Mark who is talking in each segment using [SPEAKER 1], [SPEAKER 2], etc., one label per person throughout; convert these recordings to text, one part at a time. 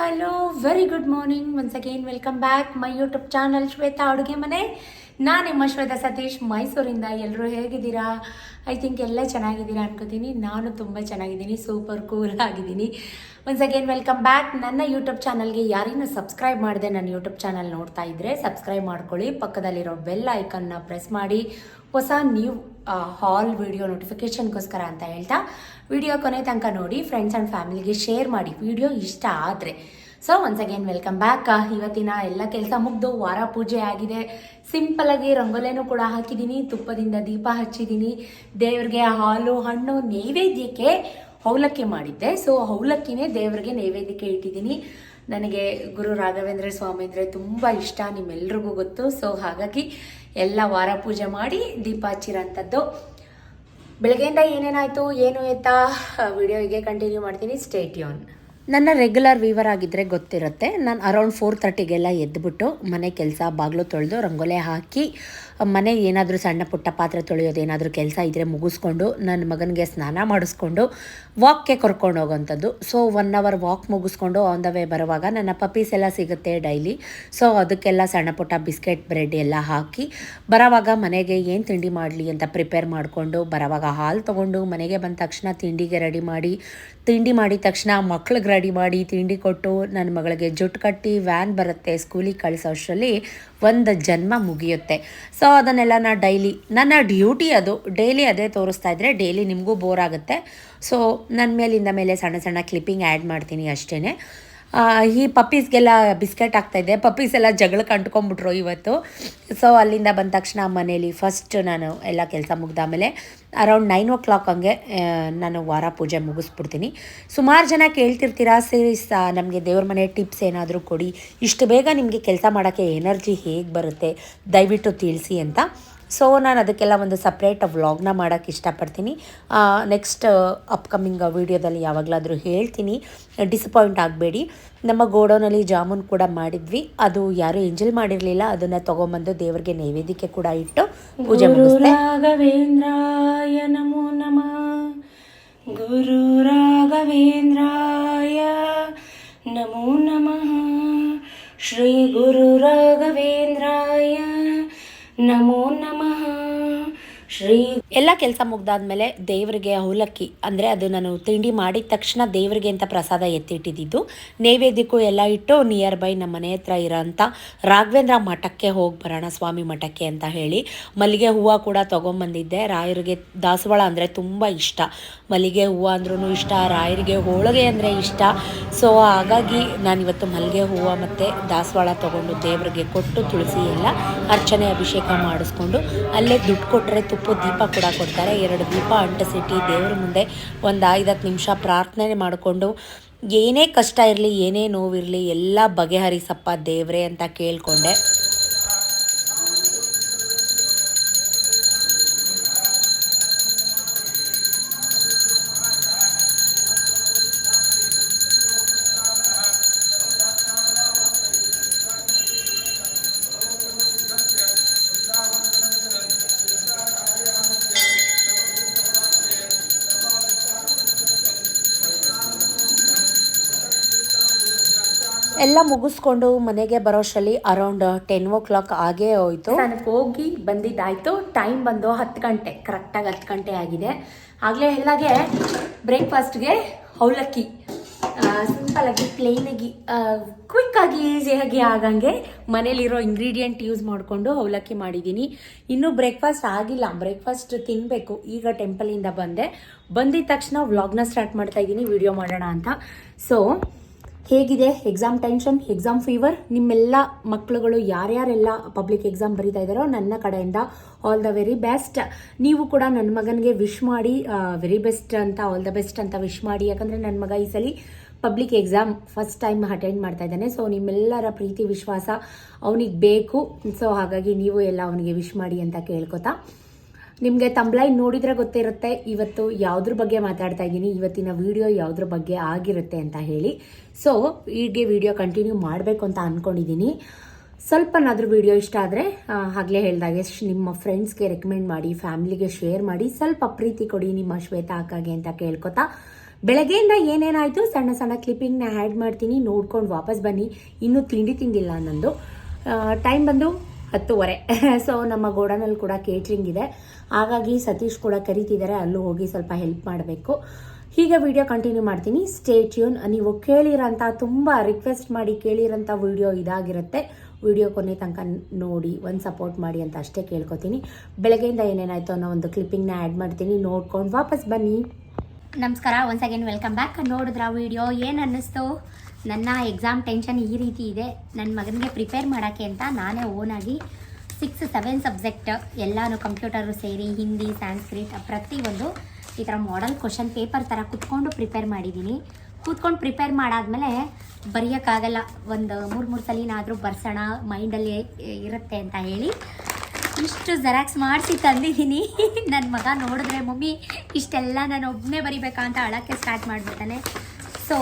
[SPEAKER 1] Hello very good morning once again welcome back my YouTube channel Shweta ಅಡುಗೆ ಮನೆ. ನಾನು ನಿಮ್ಮ ಶ್ವೇತಾ ಸತೀಶ್, ಮೈಸೂರಿಂದ ಎಲ್ಲರೂ ಹೇಗಿದ್ದೀರಾ? ಐ ಥಿಂಕ್ ಎಲ್ಲ ಚೆನ್ನಾಗಿದ್ದೀರಾ ಅನ್ಕೋತೀನಿ. ನಾನು ತುಂಬ ಚೆನ್ನಾಗಿದ್ದೀನಿ ಸೂಪರ್ ಕೂಲ್ ಆಗಿದ್ದೀನಿ. ಒನ್ಸ್ ಅಗೇನ್ ವೆಲ್ಕಮ್ ಬ್ಯಾಕ್ ನನ್ನ ಯೂಟ್ಯೂಬ್ ಚಾನಲ್ಗೆ ಯಾರಿಗೂ ಸಬ್ಸ್ಕ್ರೈಬ್ ಮಾಡಿದೆ ನನ್ನ ಯೂಟ್ಯೂಬ್ ಚಾನಲ್ ನೋಡ್ತಾ ಇದ್ದರೆ ಸಬ್ಸ್ಕ್ರೈಬ್ ಮಾಡ್ಕೊಳ್ಳಿ. ಪಕ್ಕದಲ್ಲಿರೋ ಬೆಲ್ ಐಕನ್ನ ಪ್ರೆಸ್ ಮಾಡಿ. ಹೊಸ ನ್ಯೂ ಹಾಲ್ ವಿಡಿಯೋ ನೋಟಿಫಿಕೇಷನ್ಗೋಸ್ಕರ ಅಂತ ಹೇಳ್ತಾ. ವಿಡಿಯೋ ಕೊನೆ ತನಕ ನೋಡಿ ಫ್ರೆಂಡ್ಸ್ ಆ್ಯಂಡ್ ಫ್ಯಾಮಿಲಿಗೆ ಶೇರ್ ಮಾಡಿ. ವಿಡಿಯೋ ಇಷ್ಟ ಆದರೆ. So once again welcome back ಇವತ್ತಿನ ಎಲ್ಲ ಕೆಲಸ ಮುಗ್ದು ವಾರ ಪೂಜೆ ಆಗಿದೆ. ಸಿಂಪಲ್ ಆಗಿ ರಂಗೋಲೆನೂ ಕೂಡ ಹಾಕಿದ್ದೀನಿ. ತುಪ್ಪದಿಂದ ದೀಪ ಹಚ್ಚಿದ್ದೀನಿ. ದೇವ್ರಿಗೆ ಹಾಲು, ಹಣ್ಣು, ನೈವೇದ್ಯಕ್ಕೆ ಅವಲಕ್ಕಿ ಮಾಡಿದ್ದೆ. ಸೊ ಅವಲಕ್ಕಿನೇ ದೇವರಿಗೆ ನೈವೇದ್ಯಕ್ಕೆ ಇಟ್ಟಿದ್ದೀನಿ. ನನಗೆ ಗುರು ರಾಘವೇಂದ್ರ ಸ್ವಾಮಿ ಅಂದರೆ ತುಂಬ ಇಷ್ಟ, ನಿಮ್ಮೆಲ್ರಿಗೂ ಗೊತ್ತು. ಸೊ ಹಾಗಾಗಿ ಎಲ್ಲ ವಾರ ಪೂಜೆ ಮಾಡಿ ದೀಪ ಹಚ್ಚಿರೋಂಥದ್ದು. ಬೆಳಗ್ಗೆಯಿಂದ ಏನೇನಾಯಿತು, ಏನು ಎತ್ತಾ ವಿಡಿಯೋ ಹೀಗೆ ಕಂಟಿನ್ಯೂ ಮಾಡ್ತೀನಿ. ಸ್ಟೇಟ್ಯೂನ್ ನನ್ನ ರೆಗ್ಯುಲರ್ ವೀವರ್ ಆಗಿದ್ದರೆ ಗೊತ್ತಿರುತ್ತೆ. ನಾನು ಅರೌಂಡ್ ಫೋರ್ ತರ್ಟಿಗೆಲ್ಲ ಎದ್ದುಬಿಟ್ಟು ಮನೆ ಕೆಲಸ, ಬಾಗಿಲು ತೊಳೆದು, ರಂಗೋಲೆ ಹಾಕಿ ಮನೆ ಏನಾದರೂ ಸಣ್ಣ ಪುಟ್ಟ ಪಾತ್ರೆ ತೊಳೆಯೋದು ಏನಾದರೂ ಕೆಲಸ ಇದ್ದರೆ ಮುಗಿಸ್ಕೊಂಡು ನನ್ನ ಮಗನಿಗೆ ಸ್ನಾನ ಮಾಡಿಸ್ಕೊಂಡು ವಾಕ್ಗೆ ಕರ್ಕೊಂಡು ಹೋಗೋವಂಥದ್ದು ಸೊ ಒನ್ ಅವರ್ ವಾಕ್ ಮುಗಿಸ್ಕೊಂಡು ಆನ್ ದ ವೇ ಬರುವಾಗ ನನ್ನ ಪಪ್ಪೀಸ್ ಎಲ್ಲ ಸಿಗುತ್ತೆ ಡೈಲಿ ಸೊ ಅದಕ್ಕೆಲ್ಲ ಸಣ್ಣ ಪುಟ್ಟ ಬಿಸ್ಕೆಟ್ ಬ್ರೆಡ್ ಎಲ್ಲ ಹಾಕಿ ಬರೋವಾಗ ಮನೆಗೆ ಏನು ತಿಂಡಿ ಮಾಡಲಿ ಅಂತ ಪ್ರಿಪೇರ್ ಮಾಡಿಕೊಂಡು ಬರೋವಾಗ ಹಾಲು ತೊಗೊಂಡು ಮನೆಗೆ ಬಂದ ತಕ್ಷಣ ತಿಂಡಿಗೆ ರೆಡಿ ಮಾಡಿ, ತಿಂಡಿ ಮಾಡಿದ ತಕ್ಷಣ ಮಕ್ಳಿಗೆ ರೆಡಿ ಮಾಡಿ ತಿಂಡಿ ಕೊಟ್ಟು ನನ್ನ ಮಗಳಿಗೆ ಜುಟ್ಟು ಕಟ್ಟಿ ವ್ಯಾನ್ ಬರುತ್ತೆ ಸ್ಕೂಲಿಗೆ ಕಳಿಸೋ ಅಷ್ಟರಲ್ಲಿ ಒಂದು ಜನ್ಮ ಮುಗಿಯುತ್ತೆ. ಸೊ ಅದನ್ನೆಲ್ಲ ನಾನು ಡೈಲಿ, ನನ್ನ ಡ್ಯೂಟಿ ಅದು, ಡೈಲಿ ಅದೇ ತೋರಿಸ್ತಾ ಇದ್ದರೆ ಡೈಲಿ ನಿಮಗೂ ಬೋರ್ ಆಗುತ್ತೆ. ಸೊ ನನ್ನ ಮೇಲಿಂದ ಮೇಲೆ ಸಣ್ಣ ಸಣ್ಣ ಕ್ಲಿಪ್ಪಿಂಗ್ ಆ್ಯಡ್ ಮಾಡ್ತೀನಿ ಅಷ್ಟೇ ಈ ಪಪ್ಪೀಸ್ಗೆಲ್ಲ ಬಿಸ್ಕೆಟ್ ಆಗ್ತಾಯಿದ್ದೆ ಪಪ್ಪೀಸ್ ಎಲ್ಲ ಜಗಳಕ್ಕೆ ಅಂಟ್ಕೊಂಡ್ಬಿಟ್ರು ಇವತ್ತು. ಸೊ ಅಲ್ಲಿಂದ ಬಂದ ತಕ್ಷಣ ಮನೇಲಿ ಫಸ್ಟ್ ನಾನು ಎಲ್ಲ ಕೆಲಸ ಮುಗ್ದಾಮೇಲೆ ಅರೌಂಡ್ ನೈನ್ ಓ ಕ್ಲಾಕ್ ಹಂಗೆ ನಾನು ವಾರ ಪೂಜೆ ಮುಗಿಸ್ಬಿಡ್ತೀನಿ. ಸುಮಾರು ಜನ ಕೇಳ್ತಿರ್ತೀರಾ ಸೀರೀಸ್ ನಮಗೆ ದೇವ್ರ ಮನೆ ಟಿಪ್ಸ್ ಏನಾದರೂ ಕೊಡಿ. ಇಷ್ಟು ಬೇಗ ನಿಮಗೆ ಕೆಲಸ ಮಾಡೋಕ್ಕೆ ಎನರ್ಜಿ ಹೇಗೆ ಬರುತ್ತೆ? ದಯವಿಟ್ಟು ತಿಳಿಸಿ ಅಂತ. ಸೊ ನಾನು ಅದಕ್ಕೆಲ್ಲ ಒಂದು ಸಪ್ರೇಟ್ ವ್ಲಾಗ್ನ ಮಾಡೋಕ್ಕೆ ಇಷ್ಟಪಡ್ತೀನಿ. ನೆಕ್ಸ್ಟ್ ಅಪ್ಕಮಿಂಗ್ ವೀಡಿಯೋದಲ್ಲಿ ಯಾವಾಗಲಾದರೂ ಹೇಳ್ತೀನಿ. ಡಿಸಪಾಯಿಂಟ್ ಆಗಬೇಡಿ. ನಮ್ಮ ಗೋಡೌನಲ್ಲಿ ಜಾಮೂನ್ ಕೂಡ ಮಾಡಿದ್ವಿ. ಅದು ಯಾರೂ ಎಂಜಲ್ ಮಾಡಿರಲಿಲ್ಲ. ಅದನ್ನು ತೊಗೊಂಬಂದು ದೇವರಿಗೆ ನೈವೇದ್ಯಕ್ಕೆ ಕೂಡ ಇಟ್ಟು ಪೂಜೆ ರಾಘವೇಂದ್ರಾಯ ನಮೋ ನಮಃ. ಗುರು ರಾಘವೇಂದ್ರಾಯ ನಮೋ ನಮಃ. ಶ್ರೀ ಗುರು ರಾಘವೇಂದ್ರಾಯ ನಮೋ ನಮಃ ಶ್ರೀ ಎಲ್ಲ ಕೆಲಸ ಮುಗ್ದಾದ್ಮೇಲೆ ದೇವರಿಗೆ ಅವಲಕ್ಕಿ, ಅಂದರೆ ಅದು ನಾನು ತಿಂಡಿ ಮಾಡಿದ ತಕ್ಷಣ ದೇವರಿಗೆ ಅಂತ ಪ್ರಸಾದ ಎತ್ತಿಟ್ಟಿದ್ದು ನೈವೇದ್ಯಕ್ಕೂ ಎಲ್ಲ ಇಟ್ಟು ನಿಯರ್ ಬೈ ನಮ್ಮ ಮನೆ ಹತ್ರ ಇರೋಂಥ ರಾಘವೇಂದ್ರ ಮಠಕ್ಕೆ ಹೋಗಿ ಬರೋಣ ಸ್ವಾಮಿ ಮಠಕ್ಕೆ ಅಂತ ಹೇಳಿ ಮಲ್ಲಿಗೆ ಹೂವು ಕೂಡ ತೊಗೊಂಬಂದಿದ್ದೆ. ರಾಯರಿಗೆ ದಾಸವಾಳ ಅಂದರೆ ತುಂಬ ಇಷ್ಟ. ಮಲ್ಲಿಗೆ ಹೂವು ಅಂದ್ರೂ ಇಷ್ಟ, ರಾಯರಿಗೆ ಹೋಳಿಗೆ ಅಂದರೆ ಇಷ್ಟ. ಸೊ ಹಾಗಾಗಿ ನಾನಿವತ್ತು ಮಲ್ಲಿಗೆ ಹೂವು ಮತ್ತು ದಾಸವಾಳ ತೊಗೊಂಡು ದೇವರಿಗೆ ಕೊಟ್ಟು ತುಳಸಿ ಎಲ್ಲ ಅರ್ಚನೆ ಅಭಿಷೇಕ ಮಾಡಿಸ್ಕೊಂಡು ಅಲ್ಲೇ ದುಡ್ಡು ಕೊಟ್ಟರೆ ತುಪ್ಪ ದೀಪ ಕೂಡ ಕೊಡ್ತಾರೆ. ಎರಡು ದೀಪ ಅಂಟಿಸಿಟ್ಟು ದೇವರ ಮುಂದೆ ಒಂದು ಐದತ್ತು ನಿಮಿಷ ಪ್ರಾರ್ಥನೆ ಮಾಡಿಕೊಂಡು ಏನೇ ಕಷ್ಟ ಇರಲಿ, ಏನೇ ನೋವಿರಲಿ, ಎಲ್ಲ ಬಗೆಹರಿಸಪ್ಪ ದೇವರೇ ಅಂತ ಕೇಳಿಕೊಂಡೆ. ಎಲ್ಲ ಮುಗಿಸ್ಕೊಂಡು ಮನೆಗೆ ಬರೋಷ್ಟರಲ್ಲಿ ಅರೌಂಡ್ ಟೆನ್ ಓ ಕ್ಲಾಕ್ ಆಗೇ ಹೋಯ್ತು. ನಾನು ಹೋಗಿ ಬಂದಿದ್ದಾಯ್ತು. ಟೈಮ್ ಬಂದು ಹತ್ತು ಗಂಟೆ ಕರೆಕ್ಟಾಗಿ ಹತ್ತು ಗಂಟೆ ಆಗಿದೆ. ಆಗಲೇ ಎಲ್ಲಾಗೆ ಬ್ರೇಕ್ಫಾಸ್ಟ್ಗೆ ಅವಲಕ್ಕಿ ಸಿಂಪಲ್ ಆಗಿ ಪ್ಲೇನ್ ಆಗಿ ಕ್ವಿಕ್ ಆಗಿ ಈಸಿಯಾಗಿ ಆಗಂಗೆ ಮನೇಲಿರೋ ಇಂಗ್ರೀಡಿಯೆಂಟ್ ಯೂಸ್ ಮಾಡಿಕೊಂಡು ಅವಲಕ್ಕಿ ಮಾಡಿದ್ದೀನಿ. ಇನ್ನೂ ಬ್ರೇಕ್ಫಾಸ್ಟ್ ಆಗಿಲ್ಲ. ಬ್ರೇಕ್ಫಾಸ್ಟ್ ತಿನ್ನಬೇಕು ಈಗ ಟೆಂಪಲಿಂದ ಬಂದೆ. ಬಂದಿದ ತಕ್ಷಣ ವ್ಲಾಗ್ನ ಸ್ಟಾರ್ಟ್ ಮಾಡ್ತಾ ಇದ್ದೀನಿ ವಿಡಿಯೋ ಮಾಡೋಣ ಅಂತ. ಸೊ ಹೇಗಿದೆ? ಎಕ್ಸಾಮ್ ಟೆನ್ಷನ್ ಎಕ್ಸಾಮ್ ಫೀವರ್ ನಿಮ್ಮೆಲ್ಲ ಮಕ್ಕಳುಗಳು ಯಾರ್ಯಾರೆಲ್ಲ ಪಬ್ಲಿಕ್ ಎಕ್ಸಾಮ್ ಬರೀತಾ ಇದ್ದಾರೋ ನನ್ನ ಕಡೆಯಿಂದ ಆಲ್ ದ ವೆರಿ ಬೆಸ್ಟ್ ನೀವು ಕೂಡ ನನ್ನ ಮಗನಿಗೆ ವಿಶ್ ಮಾಡಿ ವೆರಿ ಬೆಸ್ಟ್ ಅಂತ ಆಲ್ ದ ಬೆಸ್ಟ್ ಅಂತ ವಿಶ್ ಮಾಡಿ. ಯಾಕಂದರೆ ನನ್ನ ಮಗ ಈ ಸಲ public exam first time attend ಮಾಡ್ತಾ ಇದ್ದಾನೆ. ಸೊ ನಿಮ್ಮೆಲ್ಲರ ಪ್ರೀತಿ, ವಿಶ್ವಾಸ ಅವನಿಗೆ ಬೇಕು. ಸೊ ಹಾಗಾಗಿ ನೀವು ಎಲ್ಲ ಅವನಿಗೆ ವಿಶ್ ಮಾಡಿ ಅಂತ ಕೇಳ್ಕೊತಾ ನಿಮಗೆ ತಂಬ್ಲೈನ್ ನೋಡಿದ್ರೆ ಗೊತ್ತಿರುತ್ತೆ. ಇವತ್ತು ಯಾವುದ್ರ ಬಗ್ಗೆ ಮಾತಾಡ್ತಾ ಇದ್ದೀನಿ? ಇವತ್ತಿನ ವಿಡಿಯೋ ಯಾವುದ್ರ ಬಗ್ಗೆ ಆಗಿರುತ್ತೆ ಅಂತ ಹೇಳಿ. ಸೊ ಈಗೆ ವಿಡಿಯೋ ಕಂಟಿನ್ಯೂ ಮಾಡಬೇಕು ಅಂತ ಅಂದ್ಕೊಂಡಿದ್ದೀನಿ ಸ್ವಲ್ಪನಾದರೂ ವಿಡಿಯೋ ಇಷ್ಟ ಆದರೆ ಆಗಲೇ ಹೇಳಿದಾಗೆ ನಿಮ್ಮ ಫ್ರೆಂಡ್ಸ್ಗೆ ರೆಕಮೆಂಡ್ ಮಾಡಿ ಫ್ಯಾಮಿಲಿಗೆ ಶೇರ್ ಮಾಡಿ, ಸ್ವಲ್ಪ ಪ್ರೀತಿ ಕೊಡಿ ನಿಮ್ಮ ಶ್ವೇತಾ ಅಕ್ಕಗೆ ಅಂತ ಕೇಳ್ಕೊತಾ. ಬೆಳಗ್ಗೆಯಿಂದ ಏನೇನಾಯಿತು? ಸಣ್ಣ ಸಣ್ಣ ಕ್ಲಿಪ್ಪಿಂಗ್ನ ಆ್ಯಡ್ ಮಾಡ್ತೀನಿ. ನೋಡ್ಕೊಂಡು ವಾಪಸ್ ಬನ್ನಿ. ಇನ್ನೂ ತಿಂಡಿ ತಿಂದಿಲ್ಲ ನಂದು. ಟೈಮ್ ಬಂದು ಹತ್ತುವರೆ. ಸೊ ನಮ್ಮ ಗೋಡನಲ್ಲಿ ಕೂಡ ಕೇಟ್ರಿಂಗ್ ಇದೆ. ಹಾಗಾಗಿ ಸತೀಶ್ ಕೂಡ ಕರಿತಿದ್ದಾರೆ, ಅಲ್ಲೂ ಹೋಗಿ ಸ್ವಲ್ಪ ಹೆಲ್ಪ್ ಮಾಡಬೇಕು. ಹೀಗೆ ವಿಡಿಯೋ ಕಂಟಿನ್ಯೂ ಮಾಡ್ತೀನಿ. ಸ್ಟೇ ಟ್ಯೂನ್ ನೀವು ಕೇಳಿರೋಂಥ ತುಂಬ ರಿಕ್ವೆಸ್ಟ್ ಮಾಡಿ ಕೇಳಿರೋಂಥ ವಿಡಿಯೋ ಇದಾಗಿರುತ್ತೆ. ವಿಡಿಯೋ ಕೊನೆ ತನಕ ನೋಡಿ, ಒಂದು ಸಪೋರ್ಟ್ ಮಾಡಿ ಅಂತ ಅಷ್ಟೇ ಕೇಳ್ಕೊತೀನಿ. ಬೆಳಗ್ಗೆಯಿಂದ ಏನೇನಾಯಿತು ಅನ್ನೋ ಒಂದು ಕ್ಲಿಪ್ಪಿಂಗ್ನ ಆ್ಯಡ್ ಮಾಡ್ತೀನಿ. ನೋಡ್ಕೊಂಡು ವಾಪಸ್ ಬನ್ನಿ. ನಮಸ್ಕಾರ. ಒನ್ಸ್ ಅಗೇನ್ ವೆಲ್ಕಮ್ ಬ್ಯಾಕ್ ನೋಡಿದ್ರ ವಿಡಿಯೋ ಏನು ಅನ್ನಿಸ್ತು? ನನ್ನ ಎಕ್ಸಾಮ್ ಟೆನ್ಷನ್ ಈ ರೀತಿ ಇದೆ. ನನ್ನ ಮಗನಿಗೆ ಪ್ರಿಪೇರ್ ಮಾಡೋಕ್ಕೆ ಅಂತ ನಾನೇ ಓನಾಗಿ ಸಿಕ್ಸ್ ಸೆವೆನ್ ಸಬ್ಜೆಕ್ಟ್ ಎಲ್ಲಾನು ಕಂಪ್ಯೂಟರು ಸೇರಿ, ಹಿಂದಿ ಸ್ಯಾನ್ಸ್ಕ್ರಿಟ್ ಪ್ರತಿಯೊಂದು ಈ ಥರ ಮಾಡಲ್ ಕ್ವಶನ್ ಪೇಪರ್ ಥರ ಕುತ್ಕೊಂಡು ಪ್ರಿಪೇರ್ ಮಾಡಿದ್ದೀನಿ ಕೂತ್ಕೊಂಡು ಪ್ರಿಪೇರ್ ಮಾಡಾದಮೇಲೆ ಬರೆಯೋಕ್ಕಾಗಲ್ಲ. ಒಂದು ಮೂರು ಮೂರು ಸಲಿನಾದರೂ ಬರ್ಸೋಣ ಮೈಂಡಲ್ಲಿ ಇರುತ್ತೆ ಅಂತ ಹೇಳಿ ಇಷ್ಟು ಜೆರಾಕ್ಸ್ ಮಾಡಿಸಿ ತಂದಿದ್ದೀನಿ ನನ್ನ ಮಗ ನೋಡಿದ್ರೆ, ಮಮ್ಮಿ, ಇಷ್ಟೆಲ್ಲ ನಾನು ಒಬ್ಬನೇ ಬರಿಬೇಕಾ? ಅಂತ ಅಳಕ್ಕೆ ಸ್ಟಾರ್ಟ್ ಮಾಡಿಬಿಡ್ತಾನೆ. ಸೊ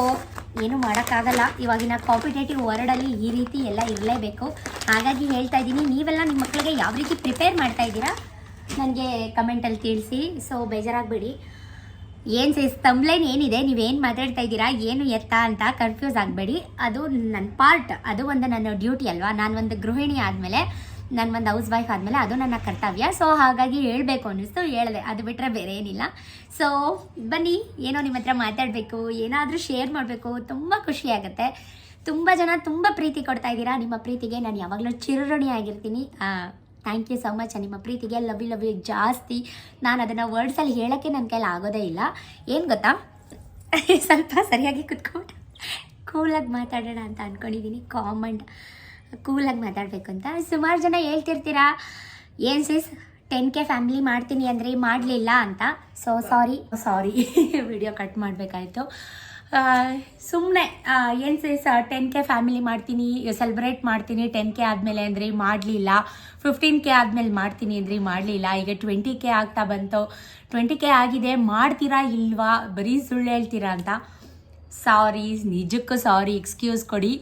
[SPEAKER 1] ಏನು ಮಾಡೋಕ್ಕಾಗಲ್ಲ. ಇವಾಗಿನ ಕಾಂಪಿಟೇಟಿವ್ ವರ್ಡಲ್ಲಿ ಈ ರೀತಿ ಎಲ್ಲ ಇರಲೇಬೇಕು. ಹಾಗಾಗಿ ಹೇಳ್ತಾ ಇದ್ದೀನಿ, ನೀವೆಲ್ಲ ನಿಮ್ಮ ಮಕ್ಕಳಿಗೆ ಯಾವ ರೀತಿ ಪ್ರಿಪೇರ್ ಮಾಡ್ತಾ ಇದ್ದೀರಾ? ನನಗೆ ಕಮೆಂಟಲ್ಲಿ ತಿಳಿಸಿ. ಸೊ ಬೇಜಾರಾಗಬೇಡಿ. ಏನು ಸೈಸ್ ತಂಬ್ಲೈನ್ ಏನಿದೆ? ನೀವೇನು ಮಾತಾಡ್ತಾ ಇದ್ದೀರಾ? ಏನು ಎತ್ತ ಅಂತ ಕನ್ಫ್ಯೂಸ್ ಆಗಬೇಡಿ. ಅದು ನನ್ನ ಪಾರ್ಟ್ ಅದು ಒಂದು ನನ್ನ ಡ್ಯೂಟಿ ಅಲ್ವಾ? ನಾನು ಒಂದು ಗೃಹಿಣಿ ಆದಮೇಲೆ ನಾನು ಒಂದು ಹೌಸ್ ವೈಫ್ ಆದಮೇಲೆ ಅದು ನನ್ನ ಕರ್ತವ್ಯ. ಸೊ ಹಾಗಾಗಿ ಹೇಳಬೇಕು ಅನ್ನಿಸ್ತು. ಹೇಳಿದೆ. ಅದು ಬಿಟ್ಟರೆ ಬೇರೆ ಏನಿಲ್ಲ. ಸೊ ಬನ್ನಿ. ಏನೋ ನಿಮ್ಮ ಹತ್ರ ಮಾತಾಡಬೇಕು. ಏನಾದರೂ ಶೇರ್ ಮಾಡಬೇಕು. ತುಂಬ ಖುಷಿ ಆಗುತ್ತೆ. ತುಂಬ ಜನ ತುಂಬ ಪ್ರೀತಿ ಕೊಡ್ತಾ ಇದ್ದೀರಾ. ನಿಮ್ಮ ಪ್ರೀತಿಗೆ ನಾನು ಯಾವಾಗಲೂ ಚಿರಋಣಿ ಆಗಿರ್ತೀನಿ. ಥ್ಯಾಂಕ್ ಯು ಸೊ ಮಚ್ ನಿಮ್ಮ ಪ್ರೀತಿಗೆ ಲವ್ ಯು ಲವ್ ಯು ಜಾಸ್ತಿ. ನಾನು ಅದನ್ನು ವರ್ಡ್ಸಲ್ಲಿ ಹೇಳೋಕ್ಕೆ ನನ್ನ ಕೈಲಿ ಆಗೋದೇ ಇಲ್ಲ. ಏನು ಗೊತ್ತಾ? ಸ್ವಲ್ಪ ಸರಿಯಾಗಿ ಕುತ್ಕೊಂಡು ಕೂಲಾಗಿ ಮಾತಾಡೋಣ ಅಂತ ಅಂದ್ಕೊಂಡಿದ್ದೀನಿ ಕಾಮಂಡ್ ಕೂಲಾಗಿ ಮಾತಾಡಬೇಕು ಅಂತ. ಸುಮಾರು ಜನ ಹೇಳ್ತಿರ್ತೀರಾ, ಏನು ಸಿಸ್ ಟೆನ್ ಕೆ ಫ್ಯಾಮಿಲಿ ಮಾಡ್ತೀನಿ ಅಂದರೆ ಮಾಡಲಿಲ್ಲ ಅಂತ. So sorry sorry video cut ಮಾಡಬೇಕಾಯಿತು. ಸುಮ್ಮನೆ ಏನು ಸಿಸ್ ಟೆನ್ ಕೆ ಫ್ಯಾಮಿಲಿ ಮಾಡ್ತೀನಿ ಸೆಲೆಬ್ರೇಟ್ ಮಾಡ್ತೀನಿ ಟೆನ್ ಕೆ ಆದಮೇಲೆ ಅಂದರೆ ಮಾಡಲಿಲ್ಲ ಫಿಫ್ಟೀನ್ ಕೆ ಆದಮೇಲೆ ಮಾಡ್ತೀನಿ ಅಂದರೆ ಮಾಡಲಿಲ್ಲ, ಈಗ ಟ್ವೆಂಟಿ ಕೆ ಆಗ್ತಾ ಬಂತು ಟ್ವೆಂಟಿ ಕೆ ಆಗಿದೆ, ಮಾಡ್ತೀರಾ ಇಲ್ವಾ, ಬರೀ ಸುಳ್ಳು ಹೇಳ್ತೀರಾ ಅಂತ? ಸಾರಿ ನಿಜಕ್ಕೂ ಸಾರಿ ಎಕ್ಸ್ಕ್ಯೂಸ್ ಕೊಡಿ.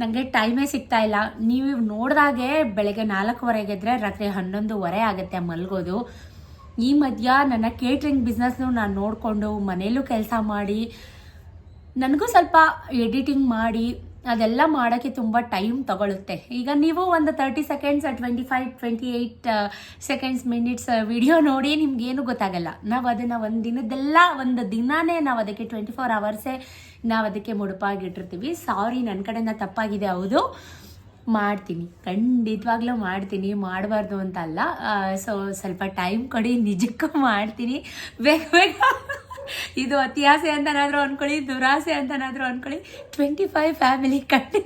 [SPEAKER 1] ನನಗೆ ಟೈಮೇ ಸಿಗ್ತಾ ಇಲ್ಲ. ನೀವು ನೋಡಿದಾಗೆ ಬೆಳಗ್ಗೆ ನಾಲ್ಕುವರೆಗೆ ಇದ್ದರೆ ರಾತ್ರಿ ಹನ್ನೊಂದುವರೆ ಆಗುತ್ತೆ ಮಲ್ಗೋದು. ಈ ಮಧ್ಯ ನನ್ನ ಕೇಟ್ರಿಂಗ್ ಬಿಸ್ನೆಸ್ನು ನಾನು ನೋಡಿಕೊಂಡು ಮನೆಯಲ್ಲೂ ಕೆಲಸ ಮಾಡಿ, ನನಗೂ ಸ್ವಲ್ಪ ಎಡಿಟಿಂಗ್ ಮಾಡಿ ಅದೆಲ್ಲ ಮಾಡೋಕ್ಕೆ ತುಂಬ ಟೈಮ್ ತಗೊಳುತ್ತೆ. ಈಗ ನೀವು ಒಂದು thirty seconds twenty five twenty eight seconds minutes video ನೋಡಿ ನಿಮ್ಗೇನು ಗೊತ್ತಾಗಲ್ಲ. ನಾವು ಅದನ್ನು ಒಂದು ದಿನದ್ದೆಲ್ಲ ಒಂದು ದಿನಾನೇ ನಾವು ಅದಕ್ಕೆ ಟ್ವೆಂಟಿ ಫೋರ್ ಅವರ್ಸೇ ನಾವು ಅದಕ್ಕೆ ಮುಡುಪಾಗಿಟ್ಟಿರ್ತೀವಿ. ಸಾರಿ ನನ್ನ ಕಡೆಯಿಂದ ತಪ್ಪಾಗಿದೆ, ಹೌದು. ಮಾಡ್ತೀನಿ. ಖಂಡಿತವಾಗ್ಲೂ ಮಾಡ್ತೀನಿ. ಮಾಡಬಾರ್ದು ಅಂತ ಅಲ್ಲ. ಸೊ ಸ್ವಲ್ಪ ಟೈಮ್ ಕೊಡಿ. ನಿಜಕ್ಕೂ ಮಾಡ್ತೀನಿ. ಬೇಗ ಬೇಗ. ಇದು ಅತಿಯಾಸೆ ಅಂತನಾದರೂ ಅಂದ್ಕೊಳ್ಳಿ ದುರಾಸೆ ಅಂತನಾದರೂ ಅಂದ್ಕೊಳ್ಳಿ ಟ್ವೆಂಟಿ ಫೈವ್ ಫ್ಯಾಮಿಲಿ ಕಟ್ಟಿ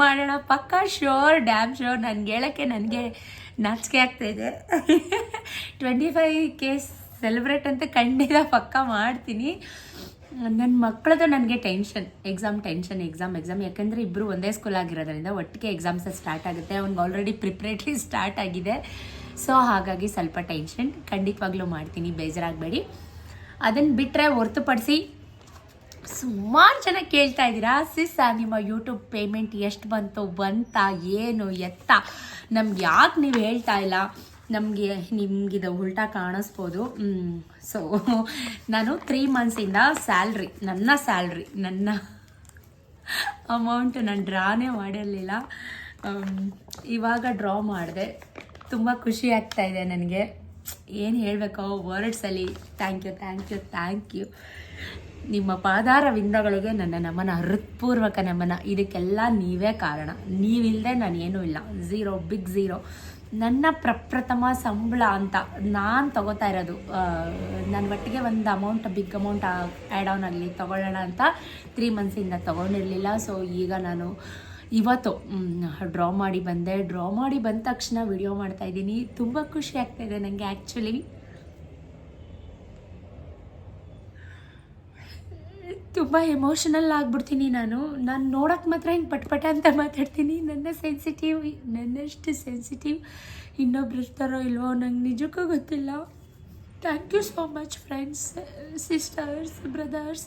[SPEAKER 1] ಮಾಡೋಣ. ಪಕ್ಕ ಶೋರ್ ಡ್ಯಾಮ್ ಶೋರ್ ನನಗೆ ಹೇಳೋಕ್ಕೆ ನನಗೆ ನಾಚಿಕೆ ಆಗ್ತಾ ಇದೆ. ಟ್ವೆಂಟಿ ಫೈವ್ ಕೇಸ್ ಸೆಲೆಬ್ರೇಟ್ ಅಂತ ಖಂಡಿತ ಪಕ್ಕ ಮಾಡ್ತೀನಿ. ನನ್ನ ಮಕ್ಕಳದು ನನಗೆ tension exam tension exam exam ಯಾಕಂದರೆ ಇಬ್ಬರು ಒಂದೇ ಸ್ಕೂಲ್ ಆಗಿರೋದ್ರಿಂದ ಒಟ್ಟಿಗೆ ಎಕ್ಸಾಮ್ಸ್ ಸ್ಟಾರ್ಟ್ ಆಗುತ್ತೆ. ಅವ್ನಿಗೆ ಆಲ್ರೆಡಿ ಪ್ರಿಪ್ರೇಟ್ರಿ ಸ್ಟಾರ್ಟ್ ಆಗಿದೆ. ಸೊ ಹಾಗಾಗಿ ಸ್ವಲ್ಪ ಟೆನ್ಷನ್ ಖಂಡಿತವಾಗ್ಲೂ ಮಾಡ್ತೀನಿ. ಬೇಜಾರಾಗಬೇಡಿ. ಅದನ್ನು ಬಿಟ್ಟರೆ ಹೊರತುಪಡಿಸಿ ಸುಮಾರು ಜನ ಕೇಳ್ತಾ ಇದ್ದೀರಾ? ಸಿಸ್ ನಿಮ್ಮ ಯೂಟ್ಯೂಬ್ ಪೇಮೆಂಟ್ ಎಷ್ಟು ಬಂತು, ಬಂತ, ಏನು, ಎತ್ತ? ನಮ್ಗೆ ಯಾಕೆ ನೀವು ಹೇಳ್ತಾ ಇಲ್ಲ? ನಮಗೆ ನಿಮಗಿದು ಉಲ್ಟಾ ಕಾಣಿಸ್ಬೋದು. ಸೊ ನಾನು ತ್ರೀ ಮಂತ್ಸಿಂದ ಸ್ಯಾಲ್ರಿ ನನ್ನ ಸ್ಯಾಲ್ರಿ ನನ್ನ ಅಮೌಂಟ್ ನಾನು ಡ್ರಾನೇ ಮಾಡಿರಲಿಲ್ಲ ಇವಾಗ ಡ್ರಾ ಮಾಡಿದೆ. ತುಂಬ ಖುಷಿ ಆಗ್ತಾ ಇದೆ ನನಗೆ. ಏನು ಹೇಳಬೇಕೋ ವರ್ಡ್ಸಲ್ಲಿ. Thank you thank you thank you ನಿಮ್ಮ ಪಾದಾರ ವಿಂದಗಳಿಗೆ ನನ್ನ ನಮನ, ಹೃತ್ಪೂರ್ವಕ ನಮನ. ಇದಕ್ಕೆಲ್ಲ ನೀವೇ ಕಾರಣ. ನೀವಿಲ್ಲದೆ ನಾನು ಏನೂ ಇಲ್ಲ. ಝೀರೋ ಬಿಗ್ ಝೀರೋ ನನ್ನ ಪ್ರಪ್ರಥಮ ಸಂಬಳ ಅಂತ ನಾನು ತಗೋತಾ ಇರೋದು ನನ್ನ ಒಟ್ಟಿಗೆ ಒಂದು ಅಮೌಂಟ್ ಬಿಗ್ ಅಮೌಂಟ್ ಆ್ಯಡ್ ಆನಲ್ಲಿ ತೊಗೊಳ್ಳೋಣ ಅಂತ ತ್ರೀ ಮಂತ್ಸಿಂದ ತೊಗೊಂಡಿರಲಿಲ್ಲ. ಸೊ ಈಗ ನಾನು ಇವತ್ತು ಡ್ರಾ ಮಾಡಿ ಬಂದೆ. ಡ್ರಾ ಮಾಡಿ ಬಂದ ತಕ್ಷಣ ವಿಡಿಯೋ ಮಾಡ್ತಾ ಇದ್ದೀನಿ. ತುಂಬ ಖುಷಿ ಆಗ್ತಾ ಇದೆ ನನಗೆ ಆ್ಯಕ್ಚುಲಿ ತುಂಬ ಎಮೋಷನಲ್ ಆಗ್ಬಿಡ್ತೀನಿ ನಾನು. ನಾನು ನೋಡೋಕ್ಕೆ ಮಾತ್ರ ಹಿಂಗೆ ಪಟ್ಪಟ ಅಂತ ಮಾತಾಡ್ತೀನಿ. ನನ್ನ ಸೆನ್ಸಿಟಿವ್ ನನ್ನಷ್ಟು ಸೆನ್ಸಿಟಿವ್ ಇನ್ನೊಬ್ರು ಇರ್ತಾರೋ ಇಲ್ವೋ ನಂಗೆ ನಿಜಕ್ಕೂ ಗೊತ್ತಿಲ್ಲ. Thank you so much friends sisters brothers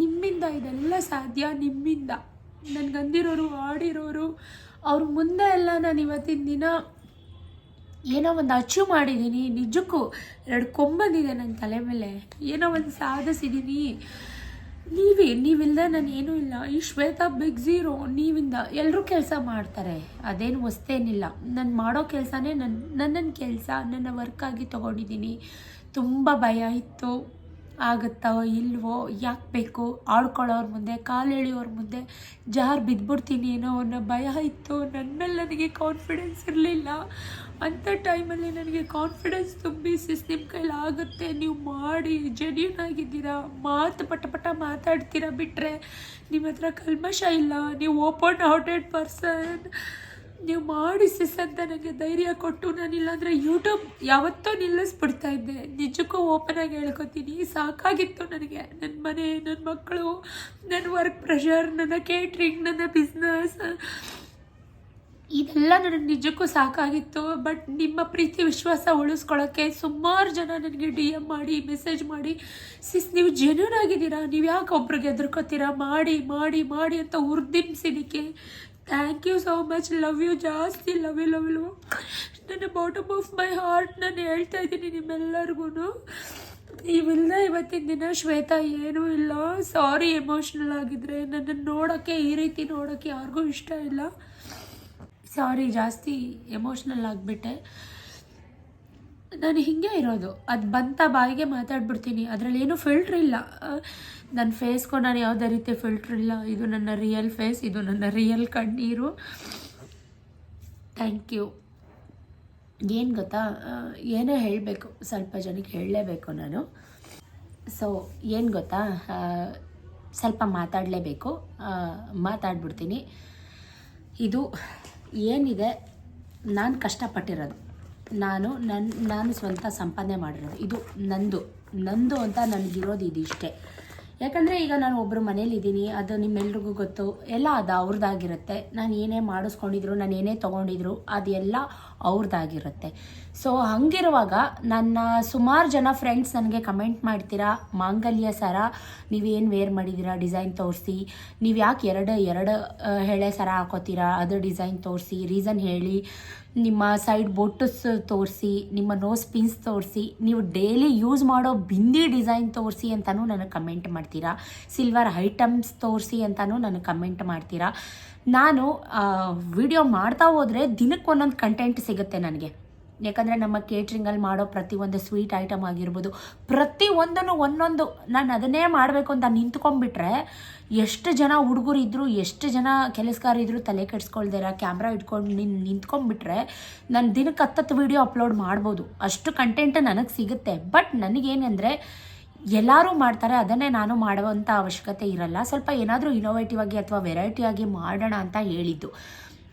[SPEAKER 1] ನಿಮ್ಮಿಂದ ಇದೆಲ್ಲ ಸಾಧ್ಯ, ನಿಮ್ಮಿಂದ. ನನಗಂದಿರೋರು ಆಡಿರೋರು, ಅವ್ರ ಮುಂದೆ ಎಲ್ಲ ನಾನು ಇವತ್ತಿನ ದಿನ ಏನೋ ಒಂದು ಅಚೀವ್ ಮಾಡಿದ್ದೀನಿ ನಿಜಕ್ಕೂ ಎರಡು ಕೊಂಬಂದಿದೆ ನನ್ನ ತಲೆ ಮೇಲೆ. ಏನೋ ಒಂದು ಸಾಧಿಸಿದ್ದೀನಿ ನೀವೇ ನೀವಿಲ್ಲದೆ ನಾನು ಏನೂ ಇಲ್ಲ. ಈ ಶ್ವೇತಾ ಬಿಗ್ ಝೀರೋ ನೀವಿಂದ ಎಲ್ಲರೂ ಕೆಲಸ ಮಾಡ್ತಾರೆ. ಅದೇನು ಹೊಸ್ತೇನಿಲ್ಲ. ನಾನು ಮಾಡೋ ಕೆಲಸನೇ ನನ್ನ ನನ್ನ ಕೆಲಸ, ನನ್ನ ವರ್ಕಾಗಿ ತೊಗೊಂಡಿದ್ದೀನಿ ತುಂಬ ಭಯ ಇತ್ತು. ಆಗುತ್ತೋ ಇಲ್ವೋ, ಯಾಕೆ ಬೇಕು? ಆಡ್ಕೊಳ್ಳೋರ ಮುಂದೆ, ಕಾಲು ಎಳೆಯೋರ ಮುಂದೆ ಜಾರ್ ಬಿದ್ದುಬಿಡ್ತೀನಿ ಏನೋ ಅನ್ನೋ ಭಯ ಇತ್ತು. ನನ್ನ ಮೇಲೆ ನನಗೆ ಕಾನ್ಫಿಡೆನ್ಸ್ ಇರಲಿಲ್ಲ. ಅಂಥ ಟೈಮಲ್ಲಿ ನನಗೆ ಕಾನ್ಫಿಡೆನ್ಸ್ ತುಂಬಿ ಸಿಸ್ ನಿಮ್ಮ ಕೈಲಿ ಆಗುತ್ತೆ. ನೀವು ಮಾಡಿ ಜೆನ್ಯೂನ್ ಆಗಿದ್ದೀರಾ? ಮಾತು ಪಟ ಪಟ ಮಾತಾಡ್ತೀರಾ ಬಿಟ್ಟರೆ ನಿಮ್ಮ ಹತ್ರ ಕಲ್ಮಶ ಇಲ್ಲ. ನೀವು ಓಪನ್ ಹಾರ್ಟೆಡ್ ಪರ್ಸನ್ ನೀವು ಮಾಡಿ ಅಂತ ನನಗೆ ಧೈರ್ಯ ಕೊಟ್ಟು ನಾನು ಇಲ್ಲಾಂದರೆ ಯೂಟ್ಯೂಬ್ ಯಾವತ್ತೋ ನಿಲ್ಲಿಸ್ಬಿಡ್ತಾ ಇದ್ದೆ. ನಿಜಕ್ಕೂ ಓಪನ್ ಆಗಿ ಹೇಳ್ಕೊತೀನಿ. ಸಾಕಾಗಿತ್ತು ನನಗೆ. ನನ್ನ ಮನೆ ನನ್ನ ಮಕ್ಕಳು ನನ್ನ ವರ್ಕ್ ಪ್ರೆಷರ್ ನನ್ನ ಕೇಟ್ರಿಂಗ್ ನನ್ನ ಬಿಸ್ನೆಸ್ ಇದೆಲ್ಲ ನನಗೆ ನಿಜಕ್ಕೂ ಸಾಕಾಗಿತ್ತು ಬಟ್ ನಿಮ್ಮ ಪ್ರೀತಿ ವಿಶ್ವಾಸ ಉಳಿಸ್ಕೊಳ್ಳೋಕ್ಕೆ ಸುಮಾರು ಜನ ನನಗೆ ಡಿ ಎಂ ಮಾಡಿ ಮೆಸೇಜ್ ಮಾಡಿ ಸಿಸ್ ನೀವು ಜೆನ್ಯೂನ್ ಆಗಿದ್ದೀರಾ? ನೀವು ಯಾಕೆ ಒಬ್ರಿಗೆ ಎದುರ್ಕೋತೀರಾ ಮಾಡಿ ಮಾಡಿ ಮಾಡಿ ಅಂತ ಉರ್ದಿಂಬಿಸಿದಕ್ಕೆ thank you so much love you ಜಾಸ್ತಿ. ಲವ್ ಯು ಲವ್ ಯು ನನ್ನ ಬಾಟಮ್ ಆಫ್ ಮೈ ಹಾರ್ಟ್ ನಾನು ಹೇಳ್ತಾ ಇದ್ದೀನಿ ನಿಮ್ಮೆಲ್ಲರಿಗೂ ನೀವಿಲ್ಲ ಇವತ್ತಿನ ದಿನ ಶ್ವೇತಾ ಏನೂ ಇಲ್ಲ. ಸಾರಿ ಎಮೋಷ್ನಲ್ ಆಗಿದ್ರೆ ನನ್ನನ್ನು ನೋಡೋಕ್ಕೆ ಈ ರೀತಿ ನೋಡೋಕ್ಕೆ ಯಾರಿಗೂ ಇಷ್ಟ ಇಲ್ಲ. ಸಾರಿ, ಜಾಸ್ತಿ ಎಮೋಷ್ನಲ್ ಆಗಿಬಿಟ್ಟೆ. ನಾನು ಹೀಗೆ ಇರೋದು. ಅದು ಬಂತ ಬಾಯಿಗೆ ಮಾತಾಡ್ಬಿಡ್ತೀನಿ. ಅದರಲ್ಲಿ ಏನೂ ಫಿಲ್ಟ್ರ್ ಇಲ್ಲ. ನನ್ನ ಫೇಸ್ಗೂ ನಾನು ಯಾವುದೇ ರೀತಿ ಫಿಲ್ಟ್ರ್ ಇಲ್ಲ. ಇದು ನನ್ನ ರಿಯಲ್ ಫೇಸ್ ಇದು ನನ್ನ ರಿಯಲ್ ಕಣ್ಣೀರು. ಥ್ಯಾಂಕ್ ಯು ಏನು ಗೊತ್ತಾ? ಏನೋ ಹೇಳಬೇಕು, ಸ್ವಲ್ಪ ಜನಕ್ಕೆ ಹೇಳಲೇಬೇಕು ನಾನು. ಸೊ ಏನು ಗೊತ್ತಾ? ಸ್ವಲ್ಪ ಮಾತಾಡಲೇಬೇಕು. ಮಾತಾಡ್ಬಿಡ್ತೀನಿ. ಇದು ಏನಿದೆ, ನಾನು ಕಷ್ಟಪಟ್ಟಿರೋದು. ನಾನು ನನ್ನ ನಾನು ಸ್ವಂತ ಸಂಪಾದನೆ ಮಾಡಿರೋದು. ಇದು ನಂದು. ನಂದು ಅಂತ ನನಗಿರೋದು ಇದಿಷ್ಟೇ ಯಾಕಂದರೆ ಈಗ ನಾನು ಒಬ್ಬರು ಮನೇಲಿದ್ದೀನಿ, ಅದು ನಿಮ್ಮೆಲ್ರಿಗೂ ಗೊತ್ತು. ಎಲ್ಲ ಅದು ಅವ್ರದ್ದಾಗಿರುತ್ತೆ ನಾನು ಏನೇ ಮಾಡಿಸ್ಕೊಂಡಿದ್ರು, ನಾನು ಏನೇ ತೊಗೊಂಡಿದ್ರು, ಅದೆಲ್ಲ ಅವ್ರದ್ದಾಗಿರುತ್ತೆ. ಸೊ ಹಂಗಿರುವಾಗ ನನ್ನ ಸುಮಾರು ಜನ ಫ್ರೆಂಡ್ಸ್ ನನಗೆ ಕಮೆಂಟ್ ಮಾಡ್ತೀರಾ, ಮಾಂಗಲ್ಯ ಸರ, ನೀವೇನು ವೇರ್ ಮಾಡಿದ್ದೀರಾ ಡಿಸೈನ್ ತೋರಿಸಿ. ನೀವು ಯಾಕೆ ಎರಡು ಎರಡು ಹೆಳೆ ಸರ ಹಾಕೋತೀರಾ, ಅದು ಡಿಸೈನ್ ತೋರಿಸಿ ರೀಸನ್ ಹೇಳಿ. ನಿಮ್ಮ ಸೈಡ್ ಬೊಟ್ಟಸ್ ತೋರಿಸಿ, ನಿಮ್ಮ ನೋಸ್ ಪಿನ್ಸ್ ತೋರಿಸಿ, ನೀವು ಡೈಲಿ ಯೂಸ್ ಮಾಡೋ ಬಿಂದಿ ಡಿಸೈನ್ ತೋರಿಸಿ ಅಂತಲೂ ನನಗೆ ಕಮೆಂಟ್ ಮಾಡ್ತೀರಾ. ಸಿಲ್ವರ್ ಐಟಮ್ಸ್ ತೋರಿಸಿ ಅಂತಲೂ ನನಗೆ ಕಮೆಂಟ್ ಮಾಡ್ತೀರಾ. ನಾನು ವಿಡಿಯೋ ಮಾಡ್ತಾ ಹೋದರೆ ದಿನಕ್ಕೆ ಒಂದೊಂದು ಕಂಟೆಂಟ್ ಸಿಗುತ್ತೆ ನನಗೆ. ಯಾಕಂದರೆ ನಮ್ಮ ಕೇಟ್ರಿಂಗಲ್ಲಿ ಮಾಡೋ ಪ್ರತಿಯೊಂದು ಸ್ವೀಟ್ ಐಟಮ್ ಆಗಿರ್ಬೋದು, ಪ್ರತಿಯೊಂದನ್ನು ಒಂದೊಂದು ನಾನು ಅದನ್ನೇ ಮಾಡಬೇಕು ಅಂತ ನಿಂತ್ಕೊಂಡ್ಬಿಟ್ರೆ ಎಷ್ಟು ಜನ ಹುಡುಗರು ಇದ್ದರು ಎಷ್ಟು ಜನ ಕೆಲಸಗಾರ ಇದ್ದರು ತಲೆ ಕೆಡ್ಸ್ಕೊಳ್ದಿರ ಕ್ಯಾಮ್ರಾ ಇಟ್ಕೊಂಡು ನಿನ್, ನಿಂತ್ಕೊಂಡ್ಬಿಟ್ರೆ ನಾನು ದಿನಕ್ಕೆ ಹತ್ತತ್ತು ವೀಡಿಯೋ ಅಪ್ಲೋಡ್ ಮಾಡ್ಬೋದು. ಅಷ್ಟು ಕಂಟೆಂಟ್ ನನಗೆ ಸಿಗುತ್ತೆ. ಬಟ್ ನನಗೇನೆಂದರೆ ಎಲ್ಲರೂ ಮಾಡ್ತಾರೆ, ಅದನ್ನೇ ನಾನು ಮಾಡುವಂಥ ಅವಶ್ಯಕತೆ ಇರಲ್ಲ. ಸ್ವಲ್ಪ ಏನಾದರೂ ಇನೋವೇಟಿವ್ ಆಗಿ ಅಥವಾ ವೆರೈಟಿಯಾಗಿ ಮಾಡೋಣ ಅಂತ ಹೇಳಿದ್ದು.